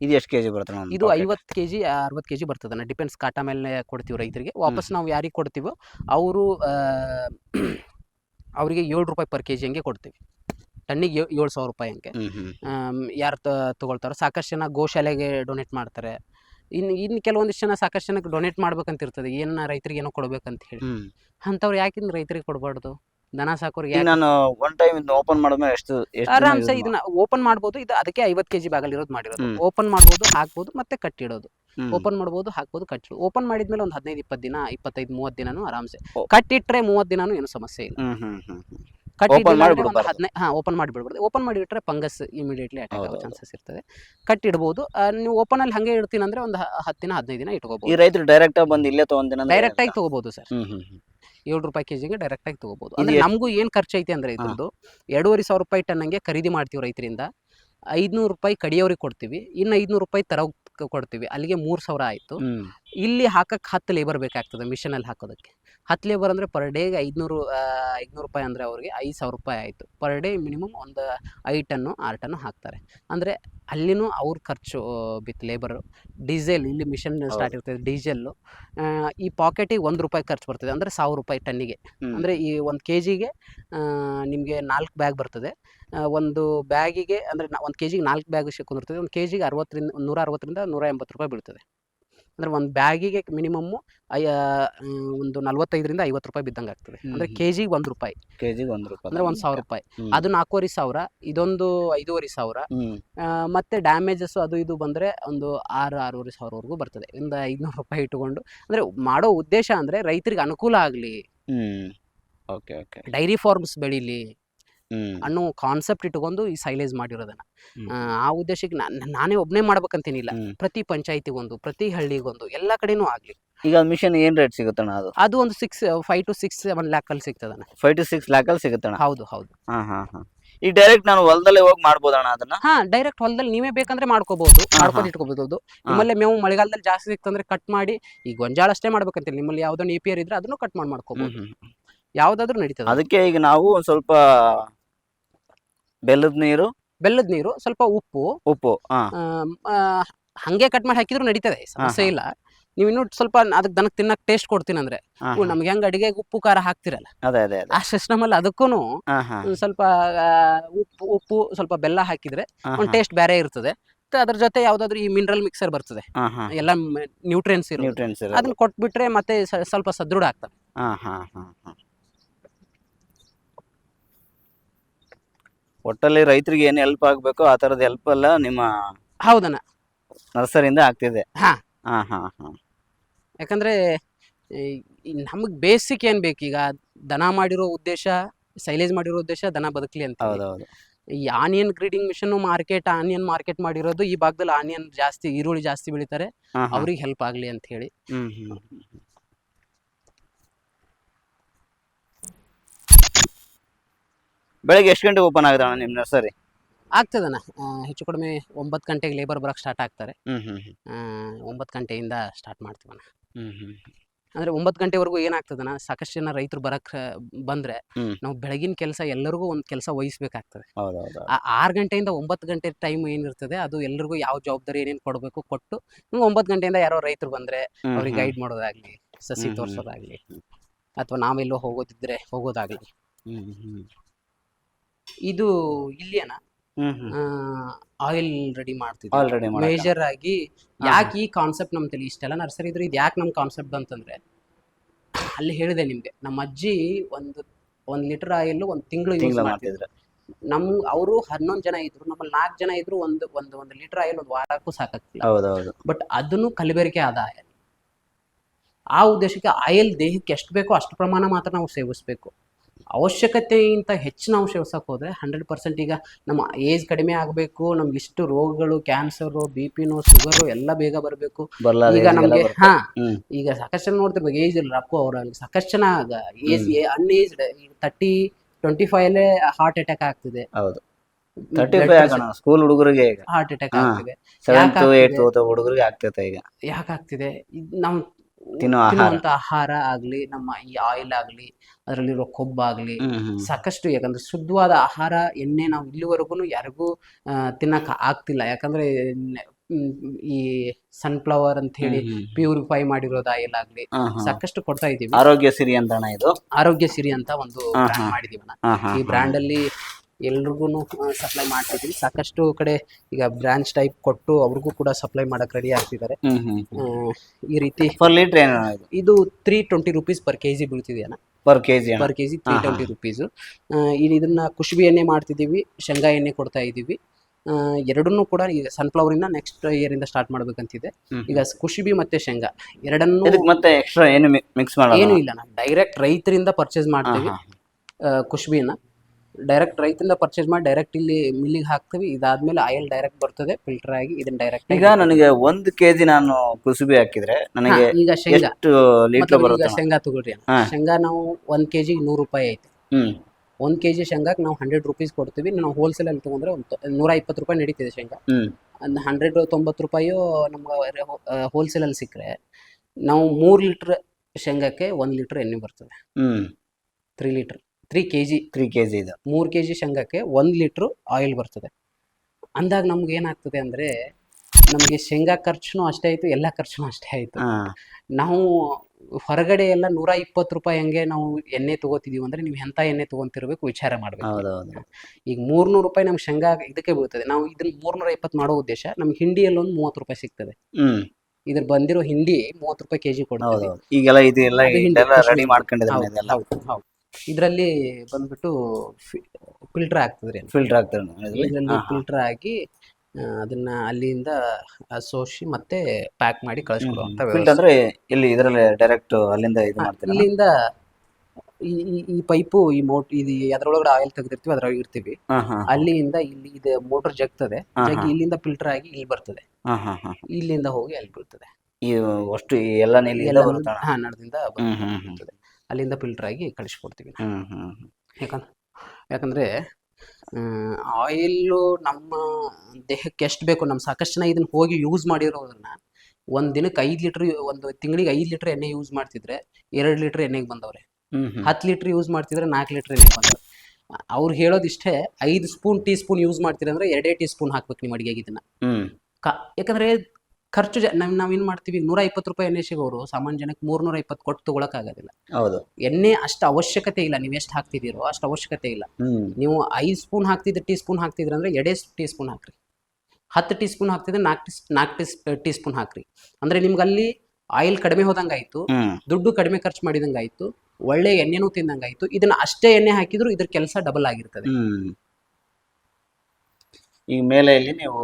S2: ಇದು ಎಷ್ಟು ಕೆಜಿ ಬರುತ್ತೆ
S1: ಇದು? ಐವತ್ತು ಕೆ ಜಿ ಅರವತ್ತು ಕೆ ಜಿ ಬರ್ತದನ್ನ ಡಿಪೆಂಡ್ಸ್ ಕಾಟ ಮೇಲೆ ಕೊಡ್ತೀವಿ ರೈತರಿಗೆ. ವಾಪಸ್ ನಾವು ಯಾರಿಗೆ ಕೊಡ್ತೀವೋ ಅವರು ಅವರಿಗೆ ಏಳು ರೂಪಾಯಿ ಪರ್ ಕೆಜಿ ಹಂಗೆ ಕೊಡ್ತೀವಿ. ಟನ್ನಿಗೆ ಏಳು ಸಾವಿರ ರೂಪಾಯಿ ಹಂಗೆ. ಯಾರು ತಗೊಳ್ತಾರೋ ಸಾಕಷ್ಟು ಜನ ಗೋಶಾಲೆಗೆ ಡೊನೇಟ್ ಮಾಡ್ತಾರೆ. ಇನ್ನು ಇನ್ನು ಕೆಲವೊಂದಿಷ್ಟು ಜನ ಸಾಕಷ್ಟು ಜನಕ್ಕೆ ಡೊನೇಟ್ ಮಾಡ್ಬೇಕಂತ ಇರ್ತದೆ ಏನನ್ನ ರೈತರಿಗೆ ಏನೋ ಕೊಡ್ಬೇಕಂತ ಹೇಳಿ. ಅಂಥವ್ರು ಯಾಕಿಂದ ರೈತರಿಗೆ ಕೊಡಬಾರ್ದು? ದನ ಸಾಕೋರಿಗೆ
S2: ನಾನು ಒನ್ ಟೈಮ್ ಇದನ್ನ ಓಪನ್ ಮಾಡಿದ್ಮೇಲೆ ಎಷ್ಟು
S1: ಆರಾಮ್ಸೆ ಇದನ್ನ ಓಪನ್ ಮಾಡ್ಬೋದು. ಇದು ಅದಕ್ಕೆ ಐವತ್ತು ಕೆಜಿ ಬಾಗಲಿರೋದು ಮಾಡಿರೋದು. ಓಪನ್ ಮಾಡ್ಬೋದು ಹಾಕ್ಬೋದು ಮತ್ತೆ ಕಟ್ಟಿಡೋದು. ಓಪನ್ ಮಾಡ್ಬೋದು ಹಾಕ್ಬೋದು ಕಟ್ಟಿಡೋದು. ಓಪನ್ ಮಾಡಿದ್ಮೇಲೆ ಒಂದು ಹದಿನೈದು ಇಪ್ಪತ್ತು ದಿನ ಇಪ್ಪತ್ತೈದು ಮೂವತ್ತು ದಿನನೂ ಆರಾಮ್ಸೆ. ಕಟ್ಟಿಟ್ರೆ ಮೂವತ್ತು ದಿನನೂ ಏನು ಸಮಸ್ಯೆ ಇಲ್ಲ. ಹದಿನೈದು ಹಾಂ ಓಪನ್ ಮಾಡಿಬಿಡ್ಬಾರ್ದು ಓಪನ್ ಮಾಡಿಬಿಟ್ರೆ ಫಂಗಸ್ ಇಮಿಡಿಯೇಟ್ಲಿ ಅಟ್ಯಾಕ್ ಆಗೋ
S2: ಹೌದು,
S1: ಚಾನ್ಸಸ್ ಇರ್ತದೆ. ಕಟ್ಟಿಡ್ಬೋದು ಆ, ನೀವು ಓಪನ್ ಅಲ್ಲಿ ಹಂಗೆ ಇಡ್ತೀನಿ ಅಂದ್ರೆ ಒಂದು ಹ- ಹತ್ತು ದಿನ ಹದಿನೈದು ದಿನ
S2: ಈ
S1: ಇಟ್ಕೋಬಹುದು
S2: ರೈತರು ಡೈರೆಕ್ಟ್ ಆಗಿ ಬಂದು ಇಲ್ಲೇ ತಗೊಂಡಿನ
S1: ಡೈರೆಕ್ಟ್ ಆಗಿ ತಗೋಬಹುದು ಸರ್.
S2: ಹ್ಮ್ ಹ್ಮ್ ಹ್ಮ್.
S1: ಏಳು ರೂಪಾಯಿ ಕೆಜಿಗೆ ಡೈರೆಕ್ಟ್ ಆಗಿ ತಗೋಬಹುದು
S2: ಇದು
S1: ಅಂದ್ರೆ ನಮಗೂ ಏನ್ ಖರ್ಚು ಐತೆ ಅಂದ್ರೆ ಇದ್ರದ್ದು ಎರಡೂವರೆ ಸಾವಿರ ರೂಪಾಯಿ ಟನ್ನಂಗೆ ಖರೀದಿ ಮಾಡ್ತೀವಿ ರೈತರಿಂದ. ಐದ್ನೂರು ರೂಪಾಯಿ ಕಡಿಯೋರಿಗೆ ಕೊಡ್ತೀವಿ. ಇನ್ನು ಐದ್ನೂರು ರೂಪಾಯಿ ತರ ಕೊಡ್ತೀವಿ. ಅಲ್ಲಿಗೆ ಮೂರು ಸಾವಿರ ಆಯಿತು.
S2: ಹ್ಮ್.
S1: ಇಲ್ಲಿ ಹಾಕಕ್ಕೆ ಹತ್ತು ಲೇಬರ್ ಬೇಕಾಗ್ತದೆ ಮಿಷನಲ್ಲಿ ಹಾಕೋದಕ್ಕೆ. ಹತ್ತು ಲೇಬರ್ ಅಂದರೆ ಪರ್ ಡೇಗೆ ಐದುನೂರು ಐದುನೂರು ರೂಪಾಯಿ ಅಂದರೆ ಅವ್ರಿಗೆ ಐದು ಸಾವಿರ ರೂಪಾಯಿ ಆಯಿತು. ಪರ್ ಡೇ ಮಿನಿಮಮ್ ಒಂದು ಐದು ಟನ್ನು ಆರು ಟನ್ನು ಹಾಕ್ತಾರೆ. ಅಂದರೆ ಅಲ್ಲಿನೂ ಅವ್ರ ಖರ್ಚು ಬಿತ್ ಲೇಬರು ಡೀಸೆಲ್ ಇಲ್ಲಿ ಮಿಷನ್ ಸ್ಟಾರ್ಟ್ ಇರ್ತದೆ ಡೀಸೆಲ್ಲು ಈ ಪಾಕೆಟಿಗೆ ಒಂದು ರೂಪಾಯಿ ಖರ್ಚು ಬರ್ತದೆ ಅಂದರೆ ಸಾವಿರ ರೂಪಾಯಿ ಟನ್ನಿಗೆ. ಅಂದರೆ ಈ ಒಂದು ಕೆ ಜಿಗೆ ನಿಮಗೆ ನಾಲ್ಕು ಬ್ಯಾಗ್ ಬರ್ತದೆ. ಒಂದು ಬ್ಯಾಗಿಗೆ ಅಂದರೆ ಒಂದು ಕೆ ಜಿಗೆ ನಾಲ್ಕು ಬ್ಯಾಗ್ ಸಿಕ್ಕೊಂಡಿರ್ತದೆ ಒಂದು ಕೆ ಜಿಗೆ ಅರವತ್ತರಿಂದ ನೂರ ಅರವತ್ತರಿಂದ ನೂರ ಎಂಬತ್ತು ರೂಪಾಯಿ ಬೀಳ್ತದೆ. ಅಂದರೆ ಒಂದು ಬ್ಯಾಗಿಗೆ ಮಿನಿಮಮ್ ಒಂದು ನಲ್ವತ್ತೈದರಿಂದ ಐವತ್ತು ರೂಪಾಯಿ ಬಿದ್ದಂಗೆ ಆಗ್ತದೆ. ಅಂದ್ರೆ ಕೆಜಿ ಒಂದು ರೂಪಾಯಿ.
S2: ಕೆಜಿಗೆ ಒಂದ್ ರೂಪಾಯಿ
S1: ಅಂದ್ರೆ ಒಂದು ಸಾವಿರ ರೂಪಾಯಿ. ಅದು ನಾಲ್ಕೂವರೆ ಸಾವಿರ ಇದೊಂದು ಐದೂವರೆ ಸಾವಿರ. ಮತ್ತೆ ಡ್ಯಾಮೇಜಸ್ ಅದು ಇದು ಬಂದ್ರೆ ಒಂದು ಆರು ಆರೂವರೆ ಸಾವಿರವರೆಗೂ ಬರ್ತದೆ. ಇಂದ ಐದುನೂರು ರೂಪಾಯಿ ಇಟ್ಟುಕೊಂಡು. ಅಂದ್ರೆ ಮಾಡೋ ಉದ್ದೇಶ ಅಂದ್ರೆ ರೈತರಿಗೆ ಅನುಕೂಲ ಆಗಲಿ.
S2: Okay okay.
S1: ಡೈರಿ ಫಾರ್ಮ್ಸ್ ಬೆಳೀಲಿ. ಅನ್ನೋ ಕಾನ್ಸೆಪ್ಟ್ ಇಟ್ಕೊಂಡು ಈ ಸೈಲೇಜ್ ಮಾಡಿರೋದನ್ನ. ಆ, ಉದ್ದೇಶಕ್ಕೆ ನಾನ್- ಒಬ್ಬನೇ ಮಾಡ್ಬೇಕಂತೇನಿಲ್ಲ. ಪ್ರತಿ ಪಂಚಾಯತಿಗೊಂದು ಪ್ರತಿ ಹಳ್ಳಿಗೊಂದು ಎಲ್ಲ ಕಡೆನೂ ಆಗ್ಲಿ.
S2: ಈಗ ಮಿಷನ್ ಏನ್ ರೇಟ್ ಸಿಗುತ್ತಣ್ಣ ಅದು?
S1: ಅದು ಒಂದು six five two six seven ಲ್ಯಾಕಲ್ಲಿ ಸಿಗ್ತದಣ್ಣ.
S2: ಫೈವ್ ಟು ಸಿಕ್ಸ್ ಲ್ಯಾಕಲ್ಲಿ ಸಿಗುತ್ತಣ್ಣ?
S1: ಹೌದು ಹೌದು.
S2: ಹಾ ಹಾ ಹಾ. ಈಗ ಡೈರೆಕ್ಟ್ ನಾನು ಹೊಲದಲ್ಲೇ ಹೋಗಿ ಮಾಡ್ಬೋದಣ್ಣ ಅದನ್ನ?
S1: ಹಾ ಡೈರೆಕ್ಟ್ ಹೊಲದಲ್ಲಿ ನೀವೇ ಬೇಕಂದ್ರೆ ಮಾಡ್ಕೋಬಹುದು ಮಾಡ್ಕೊಂಡು. ಇಟ್ಕೋಬಹುದು ನಿಮ್ಮಲ್ಲೇ ಮೇವು ಮಳೆಗಾಲದಲ್ಲಿ ಜಾಸ್ತಿ ಸಿಕ್ತಂದ್ರೆ ಕಟ್ ಮಾಡಿ ಈ ಗೊಂಜಾಳ ಅಷ್ಟೇ ಮಾಡ್ಬೇಕಂತ ನಿಮ್ಮಲ್ಲಿ ಯಾವ್ದೋ ಎಪಿಆರ್ ಇದ್ರೆ ಅದನ್ನು ಕಟ್ ಮಾಡಿ ಮಾಡ್ಕೋಬಹುದು. ಯಾವ್ದಾದ್ರು ನಡೀತದೆ
S2: ಅದಕ್ಕೆ ಈಗ ನಾವು ಸ್ವಲ್ಪ ಬೆಲ್ಲದ ನೀರು?
S1: ಬೆಲ್ಲದ ನೀರು ಸ್ವಲ್ಪ ಉಪ್ಪು.
S2: ಉಪ್ಪು ಹಾ.
S1: ಆಮ್, ಆ, ಹಂಗೆ ಕಟ್ ಮಾಡಿ ಹಾಕಿದ್ರು ನಡೀತದೆ ಸಮಸ್ಯೆ. ಇಲ್ಲ. ನೀವು ಇನ್ನೂ ಸ್ವಲ್ಪ ಅದಕ್ಕೆ ದನಕ್ಕೆ ತಿನ್ನಕ್ ಟೇಸ್ಟ್ ಕೊಡ್ತೀನಿ ಅಂದ್ರೆ.
S2: ಹಾ, ಹಾ.
S1: ನಮ್ಗೆ ಹೆಂಗ್ ಅಡಿಗೆಗೆ ಉಪ್ಪು ಖಾರ ಹಾಕ್ತಿರಲ್ಲ.
S2: ಅದೇ ಅದೇ ಅದೇ.
S1: ಆ ಸಿಸ್ಟಮ್ ಅಲ್ಲಿ ಅದಕ್ಕೂ
S2: ಹಾ. ಹಾ
S1: ಸ್ವಲ್ಪ ಆ, ಉಪ್ಪು ಉಪ್ಪು ಸ್ವಲ್ಪ ಬೆಲ್ಲ ಹಾಕಿದ್ರೆ
S2: ಹಾ,
S1: ಒಂದು ಟೇಸ್ಟ್ ಬೇರೆ ಇರ್ತದೆ. ಮತ್ತೆ ಅದ್ರ ಜೊತೆ ಯಾವ್ದಾದ್ರು ಈ ಮಿನರಲ್ ಮಿಕ್ಸರ್ ಬರ್ತದೆ.
S2: ಹಾ ಹಾ.
S1: ಎಲ್ಲ ನ್ಯೂಟ್ರಿಯನ್ಸ್
S2: ನ್ಯೂಟ್ರಿಯನ್ಸ್
S1: ಅದನ್ನ ಕೊಟ್ಬಿಟ್ರೆ ಮತ್ತೆ ಸ- ಸ್ವಲ್ಪ ಸದೃಢ ಆಗ್ತದೆ
S2: ಹಾ ಹಾ ಹಾ ಹಾ. ಒಟ್ಟಲ್ಲಿ ರೈತರಿಗೆ ಏನು ಹೆಲ್ಪ್ ಆಗ್ಬೇಕು ಆ ತರದ ಹೆಲ್ಪ್ ಎಲ್ಲ ನಿಮ್ಮ
S1: ಹೌದಣ್ಣ.
S2: ನರ್ಸರಿಯಿಂದ ಆಗ್ತಿದೆ.
S1: ಹಾ.
S2: ಹಾ ಹಾ ಹಾ.
S1: ಯಾಕಂದ್ರೆ ನಮಗೆ ಬೇಸಿಕ್ ಏನ್ ಬೇಕೀಗ ಈಗ ದನ ಮಾಡಿರೋ ಉದ್ದೇಶ ಸೈಲೇಜ್ ಮಾಡಿರೋ ಉದ್ದೇಶ ದನ ಬದುಕಲಿ ಅಂತ.
S2: ಹೌದೌದು.
S1: ಈ onion grading machine market onion market ಮಾಡಿರೋದು ಈ ಭಾಗದಲ್ಲಿ ಆನಿಯನ್ ಜಾಸ್ತಿ ಈರುಳ್ಳಿ ಜಾಸ್ತಿ ಬೆಳಿತಾರೆ.
S2: ಹಾ ಹಾ.
S1: ಅವ್ರಿಗೆ ಹೆಲ್ಪ್ ಆಗ್ಲಿ ಅಂತ ಹೇಳಿ.
S2: ಹ್ಮ್ ಹ್ಮ್ ಹ್ಮ್. ಬೆಳಗ್ಗೆ ಎಷ್ಟು ಗಂಟೆಗೆ ಓಪನ್ ಆಗುತ್ತೆ ಅಣ್ಣ ನಿಮ್ಮ ನರ್ಸರಿ
S1: ಆಗ್ತದಣ್ಣ. ಆ, ಹೆಚ್ಚು ಕಡಿಮೆ ಒಂಬತ್ತು ಗಂಟೆಗೆ ಲೇಬರ್ ಬರಕ್ ಸ್ಟಾರ್ಟ್ ಆಗ್ತಾರೆ.
S2: ಹ್ಮ್ ಹ್ಮ್ ಹ್ಮ್.
S1: ಆ, ಒಂಬತ್ತು ಗಂಟೆಯಿಂದ ಸ್ಟಾರ್ಟ್ ಮಾಡ್ತೀವಣ್ಣ.
S2: ಹ್ಮ್ ಹ್ಮ್
S1: ಅಂದ್ರೆ ಒಂಬತ್ತು ಗಂಟೆವರೆಗೂ ಏನಾಗ್ತದಣ್ಣ ಸಾಕಷ್ಟು ಜನ ರೈತರು ಬರಕ್ ಆ, ಬಂದ್ರೆ
S2: ಹ್ಮ್.
S1: ನಾವು ಬೆಳಗಿನ ಕೆಲಸ ಎಲ್ಲರಿಗೂ ಒಂದು ಕೆಲಸ ವಹಿಸ್ಬೇಕಾಗ್ತದೆ. ಆ ಆರು ಗಂಟೆಯಿಂದ ಒಂಬತ್ತು ಗಂಟೆ ಟೈಮ್ ಏನಿರ್ತದೆ ಅದು ಎಲ್ಲರಿಗೂ ಯಾವ ಜವಾಬ್ದಾರಿ ಏನೇನು ಕೊಡಬೇಕು ಕೊಟ್ಟು ನೀವು ಒಂಬತ್ತು ಗಂಟೆಯಿಂದ ಯಾರೋ ರೈತರು ಬಂದ್ರೆ
S2: ಹ್ಮ್
S1: ಅವ್ರಿಗೆ ಗೈಡ್ ಮಾಡೋದಾಗ್ಲಿ ಸಸಿ
S2: ಹ್ಮ್ ಹ್ಮ್.
S1: ತೋರಿಸೋದಾಗ್ಲಿ ಅಥವಾ ನಾವೆಲ್ಲೋ ಹೋಗೋದಿದ್ರೆ ಹೋಗೋದಾಗ್ಲಿ.
S2: ಹ್ಮ್ ಹ್ಮ್.
S1: ಇದು
S2: ಇಲ್ಲಿಯನ?
S1: ಆಯಿಲ್ ರೆಡಿ ಮಾಡ್ತಿದ್ವಿ ಮೇಜರ್ ಆಗಿ ಯಾಕೆ ಈ ಕಾನ್ಸೆಪ್ಟ್ ನಮ್ ತಲೆ ಇಷ್ಟೆಲ್ಲ ನರ್ಸರಿ ಇದ್ರೆ ಇದು ಯಾಕೆ ನಮ್ ಕಾನ್ಸೆಪ್ಟ್ ಅಂತಂದ್ರೆ ಅಲ್ಲಿ ಹೇಳಿದೆ ನಿಮ್ಗೆ ನಮ್ಮ ಅಜ್ಜಿ ಒಂದು ಒಂದ್ ಲೀಟರ್ ಆಯಿಲ್ ಒಂದ್ ತಿಂಗಳು ಯೂಸ್ ಮಾಡ್ತಿದ್ರು. ನಮ್ ಅವರು ಹನ್ನೊಂದ್ ಜನ ಇದ್ರು ನಮ್ಮಲ್ಲಿ ನಾಲ್ಕು ಜನ ಇದ್ರು ಒಂದು ಒಂದು ಒಂದ್ ಲೀಟರ್ ಆಯಿಲ್ ಒಂದು ವಾರಕ್ಕೂ ಸಾಕಾಗ್ತಿಲ್ಲ. ಬಟ್ ಅದನ್ನು ಕಲಬೆರಕೆ ಆದ ಆಯಿಲ್ ಆ ಉದ್ದೇಶಕ್ಕೆ ಆಯಿಲ್ ದೇಹಕ್ಕೆ ಎಷ್ಟು ಬೇಕೋ ಅಷ್ಟು ಪ್ರಮಾಣ ಮಾತ್ರ ನಾವು ಸೇವಿಸ್ಬೇಕು. ಅವಶ್ಯಕತೆಗಿಂತ ಹೆಚ್ಚಿನ ಅಂಶ ಇಳ್ಸಕ್ಕೆ ಹೋದ್ರೆ ಹಂಡ್ರೆಡ್ ಪರ್ಸೆಂಟ್ ಈಗ ನಮ್ಮ ಏಜ್ ಕಡಿಮೆ ಆಗಬೇಕು ನಮ್ಗೆ ಇಷ್ಟು ರೋಗಗಳು ಕ್ಯಾನ್ಸರು ಬಿ ಪಿನೋ ಶುಗರು ಎಲ್ಲ ಬೇಗ ಬರಬೇಕು. ಈಗ ನಮಗೆ ಹಾಂ ಈಗ ಸಾಕಷ್ಟು ಜನ ನೋಡ್ತಿರ್ಬೇಕು ಏಜ್ ಇಲ್ಲ ಅಪ್ಪು ಅವ್ರ ಸಾಕಷ್ಟು ಜನ age unaged thirty twenty five ಅಲ್ಲೇ ಹಾರ್ಟ್ ಅಟ್ಯಾಕ್ ಆಗ್ತಿದೆ.
S2: ಹೌದು. ತರ್ಟಿ ಫೈವ್ ಸ್ಕೂಲ್ ಹುಡುಗರಿಗೆ ಈಗ.
S1: Heart attack. ಆಗ್ತಿದೆ.
S2: ಹುಡುಗರಿಗೆ ಆಗ್ತೈತೆ ಈಗ.
S1: ಯಾಕೆ ಆಗ್ತಿದೆ? ನಾವು
S2: ತಿನ್ನೋ.
S1: ತಿನ್ನುವಂತ ಆಹಾರ ಆಗ್ಲಿ ನಮ್ಮ ಈ ಆಯಿಲ್ ಆಗ್ಲಿ ಅದರಲ್ಲಿರೋ ಕೊಬ್ಬಾಗ್ಲಿ ಸಾಕಷ್ಟು ಯಾಕಂದ್ರೆ ಶುದ್ಧವಾದ ಆಹಾರ ಎಣ್ಣೆ ನಾವು ಇಲ್ಲಿವರೆಗೂ ಯಾರಿಗೂ ತಿನ್ನಕ್ ಆಗ್ತಿಲ್ಲ ಯಾಕಂದ್ರೆ ಈ ಸನ್ಫ್ಲವರ್ ಅಂತ ಹೇಳಿ. ಪ್ಯೂರಿಫೈ ಮಾಡಿರೋದು ಆಯಿಲ್ ಆಗ್ಲಿ. ಸಾಕಷ್ಟು ಕೊಡ್ತಾ ಇದೀವಿ
S2: ಆರೋಗ್ಯ ಸಿರಿ ಅಂತ ಇದು
S1: ಆರೋಗ್ಯ ಸಿರಿ ಅಂತ ಒಂದು ಮಾಡಿದೀವಿ ಈ. ಬ್ರ್ಯಾಂಡ್ ಅಲ್ಲಿ ಎಲ್ರಿಗೂ ಸಪ್ಲೈ ಮಾಡ್ತಿದೀವಿ. ಸಾಕಷ್ಟು ಕಡೆ ಈಗ ಬ್ರಾಂಚ್ ಟೈಪ್ ಕೊಟ್ಟು ಅವ್ರಿಗೂ ಕೂಡ ಸಪ್ಲೈ ಮಾಡಕ್ ರೆಡಿ ಆಗ್ತಿದ್ದಾರೆ. ಈ ರೀತಿ
S2: ಪರ್ ಲೀಟರ್ ಏನು ಇದು?
S1: ಇದು three twenty rupees per K G ಬೀಳ್ತಿದೆಯಾ
S2: per K G G
S1: per K G three. Twenty rupees ಇದನ್ನ ಕುಶುಬಿ ಎಣ್ಣೆ ಮಾಡ್ತಿದ್ದೀವಿ ಶೇಂಗಾ ಎಣ್ಣೆ ಕೊಡ್ತಾ ಇದ್ದೀವಿ ಎರಡನ್ನೂ ಕೂಡ ಈಗ ಸನ್ಫ್ಲವರಿಂದ ನೆಕ್ಸ್ಟ್ ಇಯರ್ ಇಂದ ಸ್ಟಾರ್ಟ್ ಮಾಡ್ಬೇಕಂತಿದೆ. ಈಗ ಕುಶಿಬಿ ಮತ್ತೆ ಶೇಂಗಾ ಎರಡನ್ನೂ
S2: ಮತ್ತೆ ಎಕ್ಸ್ಟ್ರಾ ಏನು ಮಿಕ್ಸ್
S1: ಏನು ಇಲ್ಲ ನಾವು ಡೈರೆಕ್ಟ್ ರೈತರಿಂದ ಪರ್ಚೇಸ್ ಮಾಡ್ತೀವಿ ಕುಶುಬಿನ ಡೈರೆಕ್ಟ್ ರೈತರಿಂದ ಪರ್ಚೇಸ್ ಮಾಡಿ ಡೈರೆಕ್ಟ್ ಇಲ್ಲಿ ಮಿಲ್ಲಿಗೆ ಹಾಕ್ತೀವಿ. ಇದಾದ್ಮೇಲೆ ಆಯಿಲ್ ಡೈರೆಕ್ಟ್ ಬರ್ತದೆ. ಫಿಲ್ಟರ್ ಆಗಿ ಇದನ್ನ ಡೈರೆಕ್ಟ್
S2: ಈಗ ನನಗೆ ಒಂದು ಕೆಜಿ ನಾನು ಕುಸುಬಿ ಹಾಕಿದ್ರೆ ನನಗೆ
S1: ಈಗ ಶೇಂಗಾ.
S2: ಎಷ್ಟು ಲೀಟರ್ ಬರುತ್ತೆ
S1: ಈಗ ಶೇಂಗಾ ತಗೊಳ್ರಿ ಶೇಂಗಾ ನಾವು ಒಂದ್ ಕೆಜಿ ನೂರು ರೂಪಾಯಿ ಐತಿ. ಒಂದ್ ಕೆಜಿ ಶೇಂಗಾಕ್ ನಾವು ಹಂಡ್ರೆಡ್ ರುಪೀಸ್ ಕೊಡ್ತೀವಿ. ನಾವು ಹೋಲ್ಸೇಲ್ ಅಲ್ಲಿ ತಗೊಂಡ್ರೆ ಒಂದು ನೂರ ಇಪ್ಪತ್ತು ರೂಪಾಯಿ ನಡೀತಿದೆ ಶೇಂಗಾ.
S2: ಅಂದ್ರೆ
S1: ಒಂದು ಹಂಡ್ರೆಡ್ ತೊಂಬತ್ತು ರೂಪಾಯಿ ನಮ್ಗೆ ಹೋಲ್ಸೇಲ್ ಅಲ್ಲಿ ಸಿಕ್ಕರೆ ನಾವು ಮೂರು ಲೀಟರ್ ಶೇಂಗಾಕ್ಕೆ ಒಂದ್ ಲೀಟರ್ ಎಣ್ಣೆ ಬರ್ತದೆ. Three litre three K G
S2: three K G ಇದು.
S1: ಮೂರು ಕೆ ಜಿ ಶೇಂಗಾಕ್ಕೆ ಒಂದು ಲೀಟ್ರು ಆಯಿಲ್ ಬರ್ತದೆ. ಅಂದಾಗ ನಮ್ಗೆ ಏನಾಗ್ತದೆ ಅಂದರೆ ನಮಗೆ ಶೇಂಗಾ ಖರ್ಚುನು ಅಷ್ಟೇ ಆಯಿತು ಎಲ್ಲ ಖರ್ಚುನು ಅಷ್ಟೇ ಆಯಿತು. ನಾವು ಹೊರಗಡೆ ಎಲ್ಲ ನೂರ ಇಪ್ಪತ್ತು ರೂಪಾಯಿ ಹಂಗೆ ನಾವು ಎಣ್ಣೆ ತಗೋತಿದೀವಿ ಅಂದರೆ ನೀವು ಎಂಥ ಎಣ್ಣೆ ತೊಗೊಂತಿರ್ಬೇಕು ವಿಚಾರ ಮಾಡಬೇಕು. ಈಗ ಮೂರ್ನೂರು ರೂಪಾಯಿ ನಮ್ಗೆ ಶೇಂಗಾ ಇದಕ್ಕೆ ಬೀಳ್ತದೆ. ನಾವು ಇದನ್ನ ಮೂರ್ನೂರ ಇಪ್ಪತ್ತು ಮಾಡೋ ಉದ್ದೇಶ ನಮ್ಗೆ ಹಿಂಡಿಯಲ್ಲಿ ಒಂದು ಮೂವತ್ತು ರೂಪಾಯಿ ಸಿಗ್ತದೆ. ಇದ್ರ ಬಂದಿರೋ ಹಿಂಡಿ ಮೂವತ್ತು ರೂಪಾಯಿ ಕೆಜಿ
S2: ಹೌದೌದು. ಈಗೆಲ್ಲ ಇದೆಲ್ಲ ರೆಡಿ ಮಾಡ್ಕೊಂಡಿದ್ದಾರೆ
S1: ಹೌದು ಹೌದು. ಇದರಲ್ಲಿ ಬಂದ್ಬಿಟ್ಟು ಫಿಲ್ಟರ್ ಆಗ್ತದ್ರಿ
S2: ಫಿಲ್ಟರ್ ಆಗ್ತದೆ
S1: ಇದರಲ್ಲಿ ಫಿಲ್ಟರ್ ಆಗಿ ಅದನ್ನ ಅಲ್ಲಿಂದ ಸೋಸಿ ಮತ್ತೆ ಪ್ಯಾಕ್ ಮಾಡಿ ಕಳಿಸ್ಕೊಡುವಂತ
S2: ಅಂದ್ರೆ ಇಲ್ಲಿ ಇದರಲ್ಲಿ ಡೈರೆಕ್ಟ್ ಅಲ್ಲಿಂದ ಇದು
S1: ಇಲ್ಲಿಂದ ಈ ಪೈಪು ಈ ಮೋಟ್ ಇದು ಅದ್ರೊಳಗಡೆ ಆಯಿಲ್ ತೆಗೆದಿರ್ತೀವಿ ಅದ್ರೊಳಗೆ ಇರ್ತೀವಿ. ಅಲ್ಲಿಂದ ಇಲ್ಲಿ ಇದು ಮೋಟರ್ ಜಗ್ತದೆ. ಜಗ್ಗಿ ಇಲ್ಲಿಂದ ಫಿಲ್ಟರ್ ಆಗಿ ಇಲ್ಲಿ ಬರ್ತದೆ. ಇಲ್ಲಿಂದ ಹೋಗಿ ಅಲ್ಲಿ ಬೀಳ್ತದೆ.
S2: ಈ ಅಷ್ಟು ಎಲ್ಲ ನೀಲಿ
S1: ಹಾ ನಡದಿಂದ ಬರ್ತದೆ ಅಲ್ಲಿಂದ ಫಿಲ್ಟರ್ ಆಗಿ ಕಳಿಸ್ಕೊಡ್ತೀವಿ. ಯಾಕಂದ್ರೆ ಯಾಕಂದ್ರೆ ಆಯಿಲ್ಲು ನಮ್ಮ ದೇಹಕ್ಕೆ ಎಷ್ಟು ಬೇಕು ನಮ್ಮ ಸಾಕಷ್ಟು ಜನ ಇದನ್ನ ಹೋಗಿ ಯೂಸ್ ಮಾಡಿರೋದನ್ನ ಒಂದ್ ದಿನಕ್ಕೆ ಐದು ಲೀಟರ್ ಒಂದು ತಿಂಗಳಿಗೆ ಐದು ಲೀಟರ್ ಎಣ್ಣೆ ಯೂಸ್ ಮಾಡ್ತಿದ್ರೆ ಎರಡು ಲೀಟರ್ ಎಣ್ಣೆಗೆ ಬಂದವ್ರೆ. ಹತ್ತು ಲೀಟರ್ ಯೂಸ್ ಮಾಡ್ತಿದ್ರೆ ನಾಲ್ಕು ಲೀಟರ್ ಎಣ್ಣೆಗೆ ಬಂದವ್ರೆ. ಅವ್ರು ಹೇಳೋದಿಷ್ಟೇ ಐದು ಸ್ಪೂನ್ ಟೀ ಸ್ಪೂನ್ ಯೂಸ್ ಮಾಡ್ತೀರಿ ಅಂದ್ರೆ ಎರಡೇ ಟೀ ಸ್ಪೂನ್ ಹಾಕ್ಬೇಕು ನಿಮ್ಮ ಅಡಿಗೆಗೆ ಇದನ್ನ. ಯಾಕಂದ್ರೆ ಖರ್ಚು ನಾವು ನಾವ್ ನಾವೇನ್ ಮಾಡ್ತೀವಿ ನೂರ ಇಪ್ಪತ್ತು ರೂಪಾಯಿ ಎಣ್ಣೆ ಸಿಗೋರು ಸಾಮಾನ್ಯ ಜನಕ್ಕೆ ಮೂರ್ನೂರ ಇಪ್ಪತ್ತು ಕೊಟ್ಟು ತಗೊಳಕ್ ಆಗೋದಿಲ್ಲ
S2: ಹೌದು.
S1: ಎಣ್ಣೆ ಅಷ್ಟು ಅವಶ್ಯಕತೆ ಇಲ್ಲ ನೀವು ಎಷ್ಟು ಹಾಕ್ತಿದ್ದೀರೋ ಅಷ್ಟು ಅವಶ್ಯಕತೆ ಇಲ್ಲ. ನೀವು ಐದು ಸ್ಪೂನ್ ಹಾಕ್ತಿದ್ರೆ ಟೀ ಸ್ಪೂನ್ ಹಾಕ್ತಿದ್ರೆ ಅಂದ್ರೆ ಎರಡೇ ಟೀ ಸ್ಪೂನ್ ಹಾಕ್ರಿ. ಹತ್ತು ಟೀ ಸ್ಪೂನ್ ಹಾಕ್ತಿದ್ರೆ ನಾಲ್ಕು ಟೀ ನಾಲ್ಕು ಟೀ ಟೀ ಸ್ಪೂನ್ ಹಾಕ್ರಿ. ಅಂದ್ರೆ ನಿಮ್ಗೆ ಅಲ್ಲಿ ಆಯಿಲ್ ಕಡಿಮೆ ಹೋದಂಗಾಯ್ತು ದುಡ್ಡು ಕಡಿಮೆ ಖರ್ಚು ಮಾಡಿದಂಗಾಯ್ತು ಒಳ್ಳೆ ಎಣ್ಣೆನೂ ತಿಂದಂಗಾಯ್ತು ಇದನ್ನ ಅಷ್ಟೇ ಎಣ್ಣೆ ಹಾಕಿದ್ರು ಇದ್ರ ಕೆಲಸ ಡಬಲ್ ಆಗಿರ್ತದೆ.
S2: ಈಗ ಮೇಲೆ ಇಲ್ಲಿ ನೀವು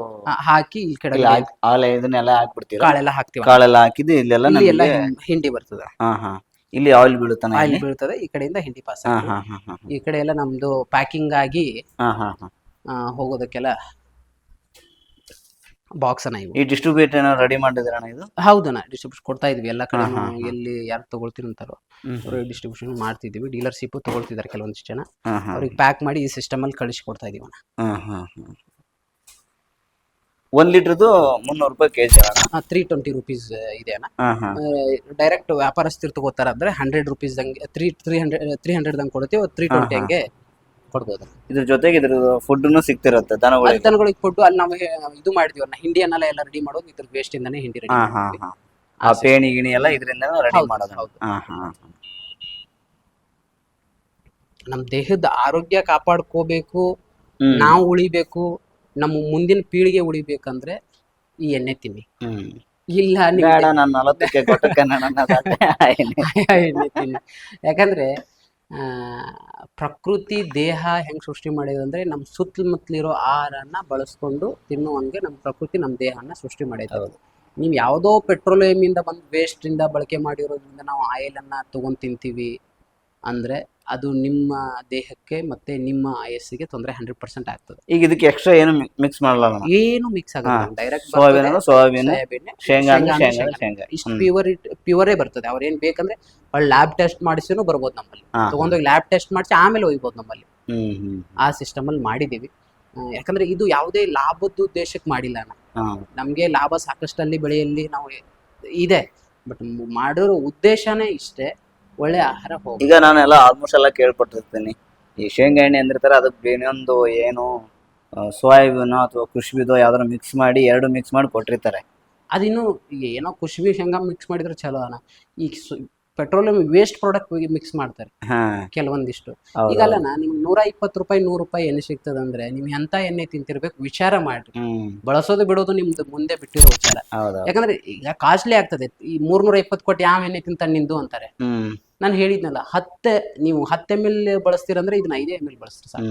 S1: ಹಾಕಿ ಈ ಕಡೆ
S2: ಹಾಕ್- ಹಾಲೆ ಇದನ್ನೆಲ್ಲ ಹಾಕ್ಬಿಡ್ತೀವಿ
S1: ಕಾಳೆಲ್ಲ ಹಾಕ್ತೀವಿ?
S2: ಕಾಳೆಲ್ಲ ಹಾಕಿದ್ದು ಇಲ್ಲೆಲ್ಲ
S1: ಇಲ್ಲಿ ಎಲ್ಲ
S2: ನಮಗೆ
S1: ಹಿಂ- ಹಿಂಡಿ ಬರ್ತದೆ.
S2: ಹಾ ಹಾ. ಇಲ್ಲಿ ಆಯಿಲ್ ಬೀಳುತ್ತಾನೆ
S1: ಆಯಿಲ್
S2: ಇಲ್ಲಿ
S1: ಬೀಳ್ತದೆ ಈ ಕಡೆಯಿಂದ ಹಿಂಡಿ ಪಾಸ್
S2: ಹಾ. ಹಾ ಹಾ ಹಾ.
S1: ಈ ಕಡೆ ಎಲ್ಲ ನಮ್ದು ಪ್ಯಾಕಿಂಗ್ ಆಗಿ
S2: ಹಾ ಹಾ ಹಾ.
S1: ಆ, ಹೋಗೋದಕ್ಕೆಲ್ಲ ಬಾಕ್ಸ್ ಅನ್ನ ಇವು.
S2: ಈ ಡಿಸ್ಟ್ರಿಬ್ಯೂಟ್ ಏನೋ ರೆಡಿ ಮಾಡಿದ್ರಣ್ಣ ಇದು?
S1: ಹೌದಣ್ಣ ಡಿಸ್ಟ್ರಿಬ್ಯೂಷನ್ ಕೊಡ್ತಾ ಇದ್ವಿ. ಎಲ್ಲ ಕಡೆ
S2: ಹಾ, ಹಾ, ಹಾ.
S1: ಎಲ್ಲಿ ಯಾರು ತಗೊಳ್ತೀರಿ ಅಂತಾರೋ
S2: ಹ್ಮ್
S1: ಅವ್ರಿಗೆ ಡಿಸ್ಟ್ರಿಬ್ಯೂಷನ್ ಮಾಡ್ತಿದ್ವಿ ಡೀಲರ್ಶಿಪ್ ತಗೊಳ್ತಿದ್ದಾರೆ ಕೆಲವೊಂದಿಷ್ಟು ಜನ.
S2: ಹಾ ಹಾ
S1: ಅವ್ರಿಗೆ ಪ್ಯಾಕ್ ಮಾಡಿ ಈ ಸಿಸ್ಟಮಲ್ಲಿ ಕಳಿಸಿ ಕೊಡ್ತಾ ಇದೀವಿ ಅಣ್ಣ
S2: ಹಾ ಹಾ ಹಾ. ಒಂದ್ ಲೀಟರ್ದು ಮುನ್ನೂರು ರೂಪಾಯಿ ಕೆಜಿ
S1: ತ್ರೀ ಟ್ವೆಂಟಿ ರುಪೀಸ್ ಇದೆ ಅಣ್ಣ. ಡೈರೆಕ್ಟ್ ವ್ಯಾಪಾರಸ್ಥರು ತಗೋತಾರ ಅಂದ್ರೆ ಹಂಡ್ರೆಡ್ ರುಪೀಸ್ ದಂಗೆ three three hundred three hundred ಹಂಗೆ ಕೊಡ್ತೀವಿ ತ್ರೀ ಟ್ವೆಂಟಿ. ಹಂಗೆ ಕೊಡ್ಬೋದು.
S2: ಇದ್ರ ಜೊತೆಗೆ ಇದ್ರ ಫುಡ್ನು ಸಿಗ್ತಿರತ್ತೆ ದನಗಳಿಗೆ.
S1: ದನಗಳಿಗೆ ಕೊಟ್ಟು ಅಲ್ಲಿ ನಾವು ಇದು ಮಾಡಿದ್ವಿ ಅವ್ರನ್ನ ಹಿಂಡಿಯನ್ನೆಲ್ಲ ಎಲ್ಲ ರೆಡಿ ಮಾಡೋದು ಇದ್ರ ವೇಸ್ಟ್ ಇಂದಾನೆ ಹಿಂಡಿ ರೆಡಿ
S2: ಆ ಪೇಣಿ ಗಿಣಿ ಎಲ್ಲ ಇದರಿಂದ ರೆಡಿ ಮಾಡೋದು.
S1: ಹೌದು. ನಮ್ಮ ದೇಹದ ಆರೋಗ್ಯ ಕಾಪಾಡ್ಕೋಬೇಕು. ನಾವು ಉಳಿಬೇಕು ನಮ್ಮ ಮುಂದಿನ ಪೀಳಿಗೆ ಉಳಿಬೇಕಂದ್ರೆ ಈ ಎಣ್ಣೆ ತಿನ್ನಿ. ಇಲ್ಲ
S2: ಬೇಡ ನಾನು ನಲವತ್ತಕ್ಕೆ ಕೊಟ್ಟಕ್ಕೆ ನನ್ನ
S1: ಎಣ್ಣೆ ತಿನ್ನಿ. ಯಾಕಂದ್ರೆ ಆ, ಪ್ರಕೃತಿ ದೇಹ ಹೆಂಗ್ ಸೃಷ್ಟಿ ಮಾಡಿದೆ ಅಂದ್ರೆ ನಮ್ಮ ಸುತ್ತಮುತ್ತಲಿರೋ ಆಹಾರನ ಬಳಸ್ಕೊಂಡು ತಿನ್ನುವಂಗೆ ನಮ್ಮ ಪ್ರಕೃತಿ ನಮ್ಮ ದೇಹನ ಸೃಷ್ಟಿ ಮಾಡಿದ್ರು
S2: ನೀವ್
S1: ನೀವು ಯಾವುದೋ ಪೆಟ್ರೋಲಿಯಂ ಇಂದ ಬಂದ್ ವೇಸ್ಟ್ ಇಂದ ಬಳಕೆ ಮಾಡಿರೋದ್ರಿಂದ ನಾವು ಆಯಿಲ್ ಅನ್ನ ತಗೊಂಡ್ ತಿಂತೀವಿ. ಅಂದ್ರೆ ಅದು ನಿಮ್ಮ ದೇಹಕ್ಕೆ ಮತ್ತೆ ನಿಮ್ಮ ಆಯಸ್ಸಿಗೆ ತೊಂದರೆ ಹಂಡ್ರೆಡ್ ಪರ್ಸೆಂಟ್ ಆಗ್ತದೆ.
S2: ಈಗ ಇದಕ್ಕೆ ಎಕ್ಸ್ಟ್ರಾ ಏನು ಮಿಕ್ಸ್ ಮಾಡಲ್ಲ
S1: ಏನು ಮಿಕ್ಸ್ ಆಗಲ್ಲ ಡೈರೆಕ್ಟ್
S2: ಸೋಯಾಬೀನ್ ಸೋಯಾಬೀನ್ ಶೇಂಗಾ
S1: ಶೇಂಗಾ ಇಷ್ಟು. ಪ್ಯೂರ್ ಪ್ಯೂರೇ ಬರ್ತದೆ. ಅವ್ರು ಏನ್ ಬೇಕಂದ್ರೆ ಅವ್ರು ಲ್ಯಾಬ್ ಟೆಸ್ಟ್ ಮಾಡಿಸಿನೂ ಬರ್ಬೋದು ನಮ್ಮಲ್ಲಿ. ತಗೊಂಡೋಗಿ ಲ್ಯಾಬ್ ಟೆಸ್ಟ್ ಮಾಡಿಸಿ ಆಮೇಲೆ ಒಯ್ಬೋದು ನಮ್ಮಲ್ಲಿ. ಆ ಸಿಸ್ಟಮ್ ಅಲ್ಲಿ ಮಾಡಿದೀವಿ ಯಾಕಂದ್ರೆ ಇದು ಯಾವುದೇ ಲಾಭದ ಉದ್ದೇಶಕ್ಕೆ ಮಾಡಿಲ್ಲ ನಮಗೆ ಲಾಭ ಸಾಕಷ್ಟಲ್ಲಿ ಬೆಳೆಯಲ್ಲಿ ನಾವು ಇದೆ. ಬಟ್ ಮಾಡಿರೋ ಉದ್ದೇಶನೇ ಇಷ್ಟೇ. ಒಳ್ಳೆ ಆಹಾರ ಹೋಗಿ
S2: ಈಗ ನಾನೆಲ್ಲ ಆಲ್ಮೋಸ್ಟ್ ಎಲ್ಲ ಕೇಳ್ಪಟ್ಟಿರ್ತೀನಿ. ಈ ಶೇಂಗಾ ಎಣ್ಣೆ ಅಂದಿರ್ತಾರೆ ಅದಕ್ಕೆ ಇನ್ನೊಂದು ಏನು ಸೋಯಾಬೀನ್ ಅಥವಾ ಕುಷ್ಬಿದೋ ಯಾವ್ದಾರ ಮಿಕ್ಸ್ ಮಾಡಿ ಎರಡು ಮಿಕ್ಸ್ ಮಾಡಿ ಕೊಟ್ಟಿರ್ತಾರೆ.
S1: ಅದಿನ್ನು ಏನೋ ಕುಶ್ಬಿ ಶೇಂಗಾ ಮಿಕ್ಸ್ ಮಾಡಿದ್ರೆ ಚಲೋ ಅಣ್ಣ ಈ ಪೆಟ್ರೋಲಿಯಂ ವೇಸ್ಟ್ ಪ್ರಾಡಕ್ಟ್ ಹೋಗಿ ಮಿಕ್ಸ್ ಮಾಡ್ತಾರೆ. ಕೆಲವೊಂದಿಷ್ಟು. ಈಗಲ್ಲ ನಿಮ್ಗೆ ನೂರ ಇಪ್ಪತ್ತು ರೂಪಾಯಿ ನೂರು ರೂಪಾಯಿ ಎಣ್ಣೆ ಸಿಗ್ತದಂದ್ರೆ ನೀವು ಎಂತ ಎಣ್ಣೆ ತಿಂತಿರ್ಬೇಕು? ವಿಚಾರ
S2: ಮಾಡಿ
S1: ಬಳಸೋದು ಬಿಡೋದು ನಿಮ್ದು ಮುಂದೆ ಬಿಟ್ಟಿರೋ ವಿಚಾರ. ಯಾಕಂದ್ರೆ ಈಗ ಕಾಸ್ಟ್ಲಿ ಆಗ್ತದೆ. ಈ ಮೂರ್ನೂರ ಇಪ್ಪತ್ತು ಕೋಟಿ ಯಾವ ಎಣ್ಣೆ ತಿಂತ ನಿಂದು ಅಂತಾರೆ. ನಾನು ಹೇಳಿದ್ನಲ್ಲ ಹತ್ತೆ ನೀವು ಹತ್ತು ಎಂ ಎಲ್ ಬಳಸ್ತೀರಂದ್ರೆ ಇದನ್ನ ಐದೇ ಎಂ ಎಲ್ ಬಳಸ್ತೀರಿ
S2: ಸರ್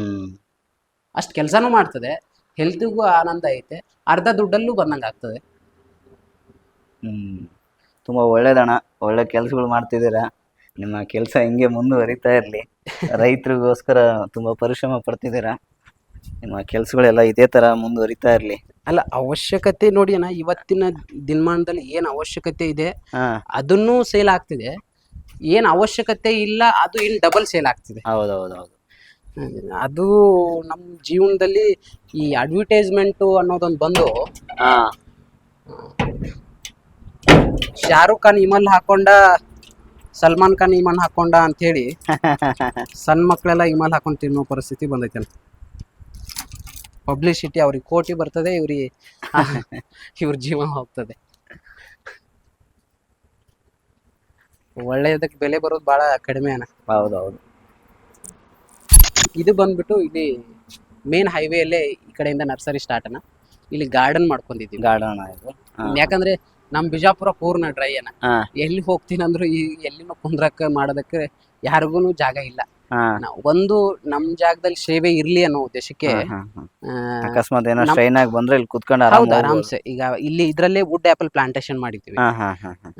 S1: ಅಷ್ಟು ಕೆಲಸನೂ ಮಾಡ್ತದೆ ಹೆಲ್ತಿಗೂ ಆನಂದ ಐತೆ ಅರ್ಧ ದುಡ್ಡಲ್ಲೂ ಬಂದಂಗೆ ಆಗ್ತದೆ.
S2: ಹ್ಮ್. ತುಂಬಾ ಒಳ್ಳೇದಣ್ಣ ಒಳ್ಳೆ ಕೆಲಸಗಳು ಮಾಡ್ತಿದ್ದೀರಾ. ನಿಮ್ಮ ಕೆಲಸ ಹಿಂಗೆ ಮುಂದುವರಿತಾ ಇರಲಿ. ರೈತರಿಗೋಸ್ಕರ ತುಂಬಾ ಪರಿಶ್ರಮ ಪಡ್ತಿದ್ದೀರಾ. ನಿಮ್ಮ ಕೆಲಸಗಳೆಲ್ಲ ಇದೇ ತರ ಮುಂದುವರಿತಾ ಇರಲಿ.
S1: ಅಲ್ಲ ಅವಶ್ಯಕತೆ ನೋಡಿ ಅಣ್ಣ ಇವತ್ತಿನ ದಿನಮಾನದಲ್ಲಿ ಏನು ಅವಶ್ಯಕತೆ ಇದೆ
S2: ಹಾ.
S1: ಅದನ್ನೂ ಸೇಲ್ ಆಗ್ತಿದೆ. ಏನು ಅವಶ್ಯಕತೆ ಇಲ್ಲ ಅದು ಇನ್ ಡಬಲ್ ಸೇಲ್ ಆಗ್ತಿದೆ.
S2: ಹೌದೌದೌದು.
S1: ಅದು ನಮ್ಮ ಜೀವನದಲ್ಲಿ ಈ ಅಡ್ವರ್ಟೈಸ್ಮೆಂಟು ಅನ್ನೋದೊಂದು ಬಂದು
S2: ಹಾ.
S1: ಶಾರುಖ್ ಖಾನ್ ಇಮಲ್ ಹಾಕೊಂಡ ಸಲ್ಮಾನ್ ಖಾನ್ ಇಮಲ್ ಹಾಕೊಂಡ ಅಂತ ಹೇಳಿ ಸಣ್ಣ ಮಕ್ಕಳೆಲ್ಲ ಇಮಲ್ ಹಾಕೊಂಡು ತಿನ್ನೋ ಪರಿಸ್ಥಿತಿ ಬಂದೈತೆ ಪಬ್ಲಿಸಿಟಿ ಅವ್ರಿಗೆ ಕೋಟಿ ಬರ್ತದೆ ಇವ್ರಿ ಇವ್ರ ಜೀವನ ಹೋಗ್ತದೆ. ಒಳ್ಳೆಯದಕ್ಕೆ ಬೆಲೆ ಬರೋದು ಬಹಳ ಕಡಿಮೆ ಅಣ್ಣ
S2: ಹೌದೌದು.
S1: ಇದು ಬಂದ್ಬಿಟ್ಟು ಇಲ್ಲಿ ಮೇನ್ ಹೈವೇಯಲ್ಲೇ ಈ ಕಡೆಯಿಂದ ನರ್ಸರಿ ಸ್ಟಾರ್ಟ್ ಅಣ್ಣ. ಇಲ್ಲಿ ಗಾರ್ಡನ್ ಮಾಡ್ಕೊಂಡಿದ್ದೀವಿ.
S2: ಗಾರ್ಡನ್ ಇದು.
S1: ಯಾಕಂದ್ರೆ ನಮ್ ಬಿಜಾಪುರ ಪೂರ್ಣ ಡ್ರೈ ಅಣ್ಣ. ಎಲ್ಲಿ ಹೋಗ್ತೀನಿ ಅಂದ್ರು ಈ ಎಲ್ಲಿನೂ ಕುಂದ್ರಕ್ಕೆ ಮಾಡೋದಕ್ಕೆ ಯಾರಿಗೂ ಜಾಗ ಇಲ್ಲ. ಒಂದು ನಮ್ ಜಾಗದಲ್ಲಿ ಸೇವೆ ಇರ್ಲಿ ಅನ್ನೋ ಉದ್ದೇಶಕ್ಕೆ
S2: ಅಕಸ್ಮಾತ್ ಏನೋ ಸ್ಟ್ರೈನ್ ಆಗಿ ಬಂದ್ರೆ ಇಲ್ಲಿ ಕುತ್ಕೊಂಡು
S1: ಹೌದು ಆರಾಮ್ಸೆ. ಈಗ ಇಲ್ಲಿ ಇದ್ರಲ್ಲೇ ವುಡ್ ಆಪಲ್ ಪ್ಲಾಂಟೇಶನ್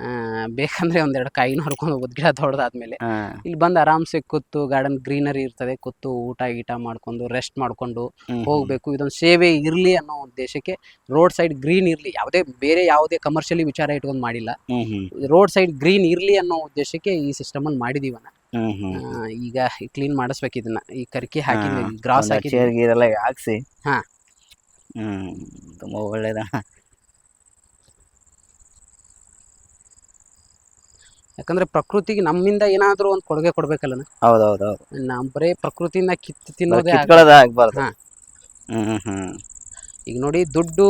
S1: ಆ, ಬೇಕಂದ್ರೆ ಒಂದೆರಡು ಕಾಯಿನ ಹರ್ಕೊಂಡು ಹೋಗೋದು ಗಿಡ ದೊಡ್ಡದಾದ್ಮೇಲೆ. ಇಲ್ಲಿ ಬಂದು ಆರಾಮ್ಸೆ ಕೂತು ಗಾರ್ಡನ್ ಗ್ರೀನರಿ ಇರ್ತದೆ ಕೂತು ಊಟ ಗೀಟ ಮಾಡ್ಕೊಂಡು ರೆಸ್ಟ್ ಮಾಡ್ಕೊಂಡು ಹೋಗ್ಬೇಕು. ಇದೊಂದು ಸೇವೆ ಇರ್ಲಿ ಅನ್ನೋ ಉದ್ದೇಶಕ್ಕೆ ರೋಡ್ ಸೈಡ್ ಗ್ರೀನ್ ಇರ್ಲಿ ಯಾವುದೇ ಬೇರೆ ಯಾವುದೇ ಕಮರ್ಷಿಯಲಿ ವಿಚಾರ ಇಟ್ಕೊಂಡು ಮಾಡಿಲ್ಲ. ರೋಡ್ ಸೈಡ್ ಗ್ರೀನ್ ಇರ್ಲಿ ಅನ್ನೋ ಉದ್ದೇಶಕ್ಕೆ ಈ ಸಿಸ್ಟಮ್ ಅಲ್ಲಿ ಮಾಡಿದೀವನ್ನ
S2: ಹ್ಮ್ ಹ್ಮ್
S1: ಆ, ಈಗ ಕ್ಲೀನ್ ಮಾಡಿಸ್ಬೇಕು ಇದನ್ನ. ಈ ಕರ್ಕಿ ಹಾಕಿ
S2: ಹಾ,
S1: ಗ್ರಾಸ್
S2: ಹಾಕಿ
S1: ಹಾಕಿದ್ವಿ.
S2: ಚೇರ್ ಗೀರೆಲ್ಲ ಹಾಕ್ಸಿ.
S1: ಹಾ.
S2: ಹ್ಮ್ ತುಂಬಾ ಒಳ್ಳೇದಣ್ಣ
S1: ಯಾಕಂದ್ರೆ ಪ್ರಕೃತಿಗೆ ನಮ್ಮಿಂದ ಏನಾದ್ರೂ ಒಂದು ಕೊಡುಗೆ ಕೊಡ್ಬೇಕಲ್ಲ
S2: ಹೌದೌದೌದು.
S1: ನಾವು ಬರೀ ಪ್ರಕೃತಿಯಿಂದ ಕಿತ್ತು ತಿನ್ನೋದೇ ಆಗ-
S2: ಕಿತ್ಕೊಳ್ಳೋದ ಆಗ್ಬಾರ್ದು.
S1: ಹಾ.
S2: ಹ್ಮ್ ಹ್ಮ್.
S1: ಈಗ ನೋಡಿ ದುಡ್ಡು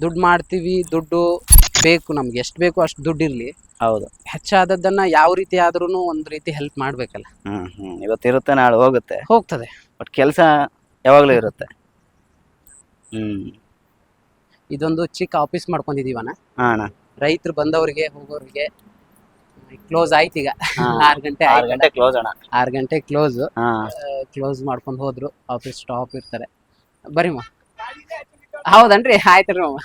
S1: ದುಡ್ಡು ಮಾಡ್ತೀವಿ ದುಡ್ಡು. ಬೇಕು ನಮ್ಗೆ ಎಷ್ಟು ಬೇಕು ಅಷ್ಟು ದುಡ್ಡು ಇರಲಿ.
S2: ಹೌದು.
S1: ಹೆಚ್ಚಾದದ್ದನ್ನ ಯಾವ ರೀತಿ ಆದ್ರೂ ಒಂದು ರೀತಿ ಹೆಲ್ಪ್ ಮಾಡ್ಬೇಕಲ್ಲ.
S2: ಹ್ಮ್ ಹ್ಮ್. ಇವತ್ತಿರುತ್ತೆ ನಾಳೆ ಹೋಗುತ್ತೆ.
S1: ಹೋಗ್ತದೆ.
S2: ಬಟ್ ಕೆಲಸ ಯಾವಾಗ್ಲೂ ಇರುತ್ತೆ. ಹ್ಮ್.
S1: ಇದೊಂದು ಚಿಕ್ಕ ಆಫೀಸ್ ಮಾಡ್ಕೊಂಡಿದೀವನ
S2: ಹಾ ಅಣ್ಣ.
S1: ರೈತರು ಬಂದವರಿಗೆ ಹೋಗೋರಿಗೆ ಕ್ಲೋಸ್ ಆಯ್ತು ಈಗ.
S2: ಹಾ.
S1: ಆರು ಗಂಟೆ
S2: ಆರು ಗಂಟೆ ಕ್ಲೋಸ್ ಅಣ್ಣ.
S1: ಆರು ಗಂಟೆ ಕ್ಲೋಸ್
S2: ಹಾ.
S1: ಕ್ಲೋಸ್ ಮಾಡ್ಕೊಂಡು ಹೋದ್ರು. ಆಫೀಸ್ ಸ್ಟಾಪ್ ಇರ್ತಾರೆ. ಬರೀಮ್ಮ ಮಾ. ಹೌದನ್ರಿ? ಆಯ್ತು ಮಾಮ.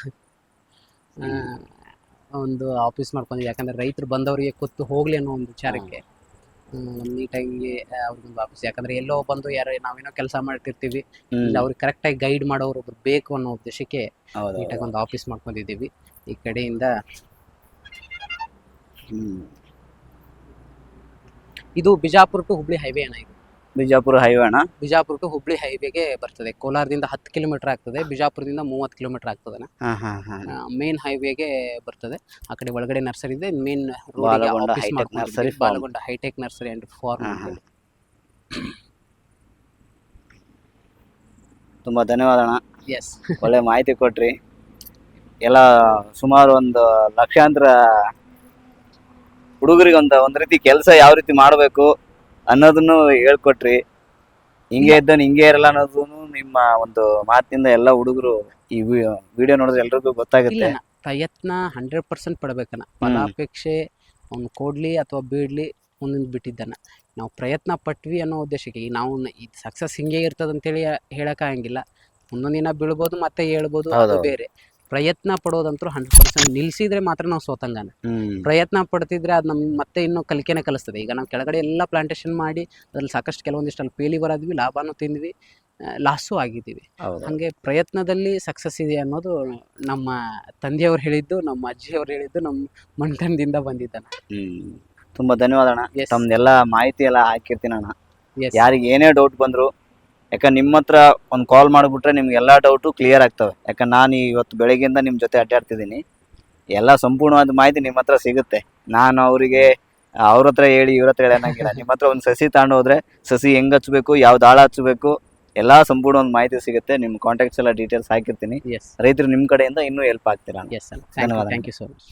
S1: ಆ, ಒಂದು ಆಫೀಸ್ ಮಾಡ್ಕೊಂಡಿದ್ವಿ ಯಾಕಂದ್ರೆ ರೈತರು ಬಂದವರಿಗೆ ಕೂತು ಹೋಗ್ಲಿ ಅನ್ನೋ ಒಂದು ವಿಚಾರಕ್ಕೆ. ನೀಟಾಗಿ ಅವ್ರಿಗೊಂದು ಆಫೀಸ್ ಯಾಕಂದ್ರೆ ಎಲ್ಲೋ ಬಂದು ಯಾರು ನಾವೇನೋ ಕೆಲಸ ಮಾಡ್ತಿರ್ತೀವಿ. ಅವ್ರಿಗೆ ಕರೆಕ್ಟ್ ಕರೆಕ್ಟಾಗಿ ಗೈಡ್ ಮಾಡೋರು ಒಬ್ರು ಬೇಕು ಅನ್ನೋ ಉದ್ದೇಶಕ್ಕೆ ನೀಟಾಗಿ ಒಂದು ಆಫೀಸ್ ಮಾಡ್ಕೊಂಡಿದ್ದೀವಿ. ಈ ಕಡೆಯಿಂದ
S2: ಹ್ಮ್.
S1: ಇದು ಬಿಜಾಪುರ್ ಟು ಹುಬ್ಳಿ ಹೈವೇ ಇದು
S2: ಬಿಜಾಪುರ ಹೈವೇ ಅಣ್ಣ?
S1: ಬಿಜಾಪುರ ಟು ಹುಬ್ಳಿ ಹೈವೇಗೆ ಬರ್ತದೆ. ಕೋಲಾರದಿಂದ ಹತ್ತು ಕಿಲೋಮೀಟರ್ ಆಗ್ತದೆ. ಬಿಜಾಪುರದಿಂದ ಮೂವತ್ತು ಕಿಲೋಮೀಟರ್ ಆಗ್ತದೆ
S2: ಹಾ ಹಾ ಹಾ.
S1: ಮೇನ್ ಹೈವೇಗೆ ಬರ್ತದೆ. ಆ ಕಡೆ ಒಳಗಡೆ ನರ್ಸರಿ ಇದೆ. Main
S2: Balagonda farm.
S1: Balagonda hi tech nursery and farm.
S2: ತುಂಬಾ ಧನ್ಯವಾದ ಅಣ್ಣ.
S1: ಎಸ್
S2: ಒಳ್ಳೆ ಮಾಹಿತಿ ಕೊಟ್ರಿ. ಎಲ್ಲ ಸುಮಾರು ಒಂದು ಲಕ್ಷಾಂತರ ಹುಡುಗರಿಗೆ ಒಂದು ಒಂದ್ ರೀತಿ ಕೆಲಸ ಯಾವ ರೀತಿ ಮಾಡಬೇಕು ಅನ್ನೋದನ್ನು ಹೇಳ್ಕೊಟ್ರಿ. ಹಿಂಗೆ ಇದ್ದಾನೆ ಹಿಂಗೆ ಇರಲ್ಲ ಅನ್ನೋದು ನಿಮ್ಮ ಒಂದು ಮಾತಿನಿಂದ ಎಲ್ಲ ಹುಡುಗರು ಈ ವಿಡಿಯೋ ನೋಡಿದ್ರೆ ಎಲ್ರಿಗೂ ಗೊತ್ತಾಗುತ್ತೆ.
S1: ಪ್ರಯತ್ನ ಹಂಡ್ರೆಡ್ ಪರ್ಸೆಂಟ್ ಪಡ್ಬೇಕಣ್ಣ. ಫಲಾಪೇಕ್ಷೆ ಅವ್ನು ಕೊಡ್ಲಿ ಅಥವಾ ಬಿಡ್ಲಿ ಮುಂದಿನ ಬಿಟ್ಟಿದ್ದಾನ. ನಾವು ಪ್ರಯತ್ನ ಪಟ್ವಿ ಅನ್ನೋ ಉದ್ದೇಶಕ್ಕೆ. ಈಗ ನಾವು ಇದು ಸಕ್ಸಸ್ ಹಿಂಗೆ ಇರ್ತದಂತೇಳಿ ಹೇಳಕ್ಕಾಗಂಗಿಲ್ಲ ಮುಂದೊಂದು ದಿನ ಬೀಳ್ಬೋದು ಮತ್ತೆ ಹೇಳ್ಬೋದು ಅದು
S2: ಹೌದೌದು.
S1: ಬೇರೆ. ಪ್ರಯತ್ನ ಪಡೋದಂತೂ ಹಂಡ್ರೆಡ್ ಪರ್ಸೆಂಟ್ ನಿಲ್ಸಿದ್ರೆ ಮಾತ್ರ ನಾವು ಸೋತಂಗಾನೆ. ಪ್ರಯತ್ನ ಪಡ್ತಿದ್ರೆ ಅದು ನಮ್ಮ ಮತ್ತೆ ಇನ್ನೂ ಕಲಿಕೆನೇ ಕಲಿಸ್ತದೆ. ಈಗ ನಾವು ಕೆಳಗಡೆ ಎಲ್ಲ ಪ್ಲಾಂಟೇಶನ್ ಮಾಡಿ ಅದ್ರಲ್ಲಿ ಸಾಕಷ್ಟು ಕೆಲವೊಂದಿಷ್ಟು ಅಲ್ಲಿ ಪೇಲಿ ಬರಾದ್ವಿ ಲಾಭನೂ ತಿಂದ್ವಿ ಲಾಸು ಆಗಿದ್ದೀವಿ. ಹಂಗೆ ಪ್ರಯತ್ನದಲ್ಲಿ ಸಕ್ಸಸ್ ಇದೆ ಅನ್ನೋದು ನಮ್ಮ ತಂದೆಯವ್ರು ಹೇಳಿದ್ದು ನಮ್ಮ ಅಜ್ಜಿಯವ್ರು ಹೇಳಿದ್ದು ನಮ್ಮ ಮಂಟನದಿಂದ ಬಂದಿದ್ದಾನೆ
S2: ಹ್ಮ್. ತುಂಬಾ ಧನ್ಯವಾದ ಅಣ್ಣ. ತಮ್ದೆಲ್ಲ ಮಾಹಿತಿ ಎಲ್ಲ ಹಾಕಿರ್ತೀನಿ ಅಣ್ಣ.
S1: ಯಾರಿಗೇನೇ
S2: ಯಾರಿಗೆ ಏನೇ ಡೌಟ್ ಬಂದ್ರು ಯಾಕಂದ್ರೆ ನಿಮ್ಮ ಹತ್ರ ಒಂದು ಕಾಲ್ ಮಾಡಿಬಿಟ್ರೆ ನಿಮ್ಗೆ ಎಲ್ಲ ಡೌಟು ಕ್ಲಿಯರ್ ಆಗ್ತವೆ. ಯಾಕಂದ್ರೆ ನಾನು ಇವತ್ತು ಬೆಳಗ್ಗೆಯಿಂದ ನಿಮ್ಮ ಜೊತೆ ಅಡ್ಡಾಡ್ತಿದ್ದೀನಿ. ಎಲ್ಲ ಸಂಪೂರ್ಣವಾದ ಮಾಹಿತಿ ನಿಮ್ಮ ಹತ್ರ ಸಿಗುತ್ತೆ. ನಾನು ಅವರಿಗೆ ಅವ್ರ ಹತ್ರ ಹೇಳಿ ಇವ್ರ ಹತ್ರ ಹೇಳಿ ಅನ್ನಂಗಿಲ್ಲ. ನಿಮ್ಮ ಹತ್ರ ಒಂದು ಸಸಿ ತಗೊಂಡು ಹೋದ್ರೆ ಸಸಿ ಹೆಂಗ್ ಹಚ್ಬೇಕು ಯಾವ್ದು ಆಳ ಹಚ್ಚಬೇಕು ಎಲ್ಲ ಸಂಪೂರ್ಣ ಒಂದು ಮಾಹಿತಿ ಸಿಗುತ್ತೆ. ನಿಮ್ಮ ಕಾಂಟ್ಯಾಕ್ಟ್ಸ್ ಎಲ್ಲ ಡೀಟೇಲ್ಸ್ ಹಾಕಿರ್ತೀನಿ.
S1: ಎಸ್
S2: ರೈತರು ನಿಮ್ಮ ಕಡೆಯಿಂದ ಇನ್ನೂ ಹೆಲ್ಪ್ ಆಗ್ತೀರಾ
S1: ಎಸ್ ಸರ್
S2: ಧನ್ಯವಾದ.
S1: Thank you so much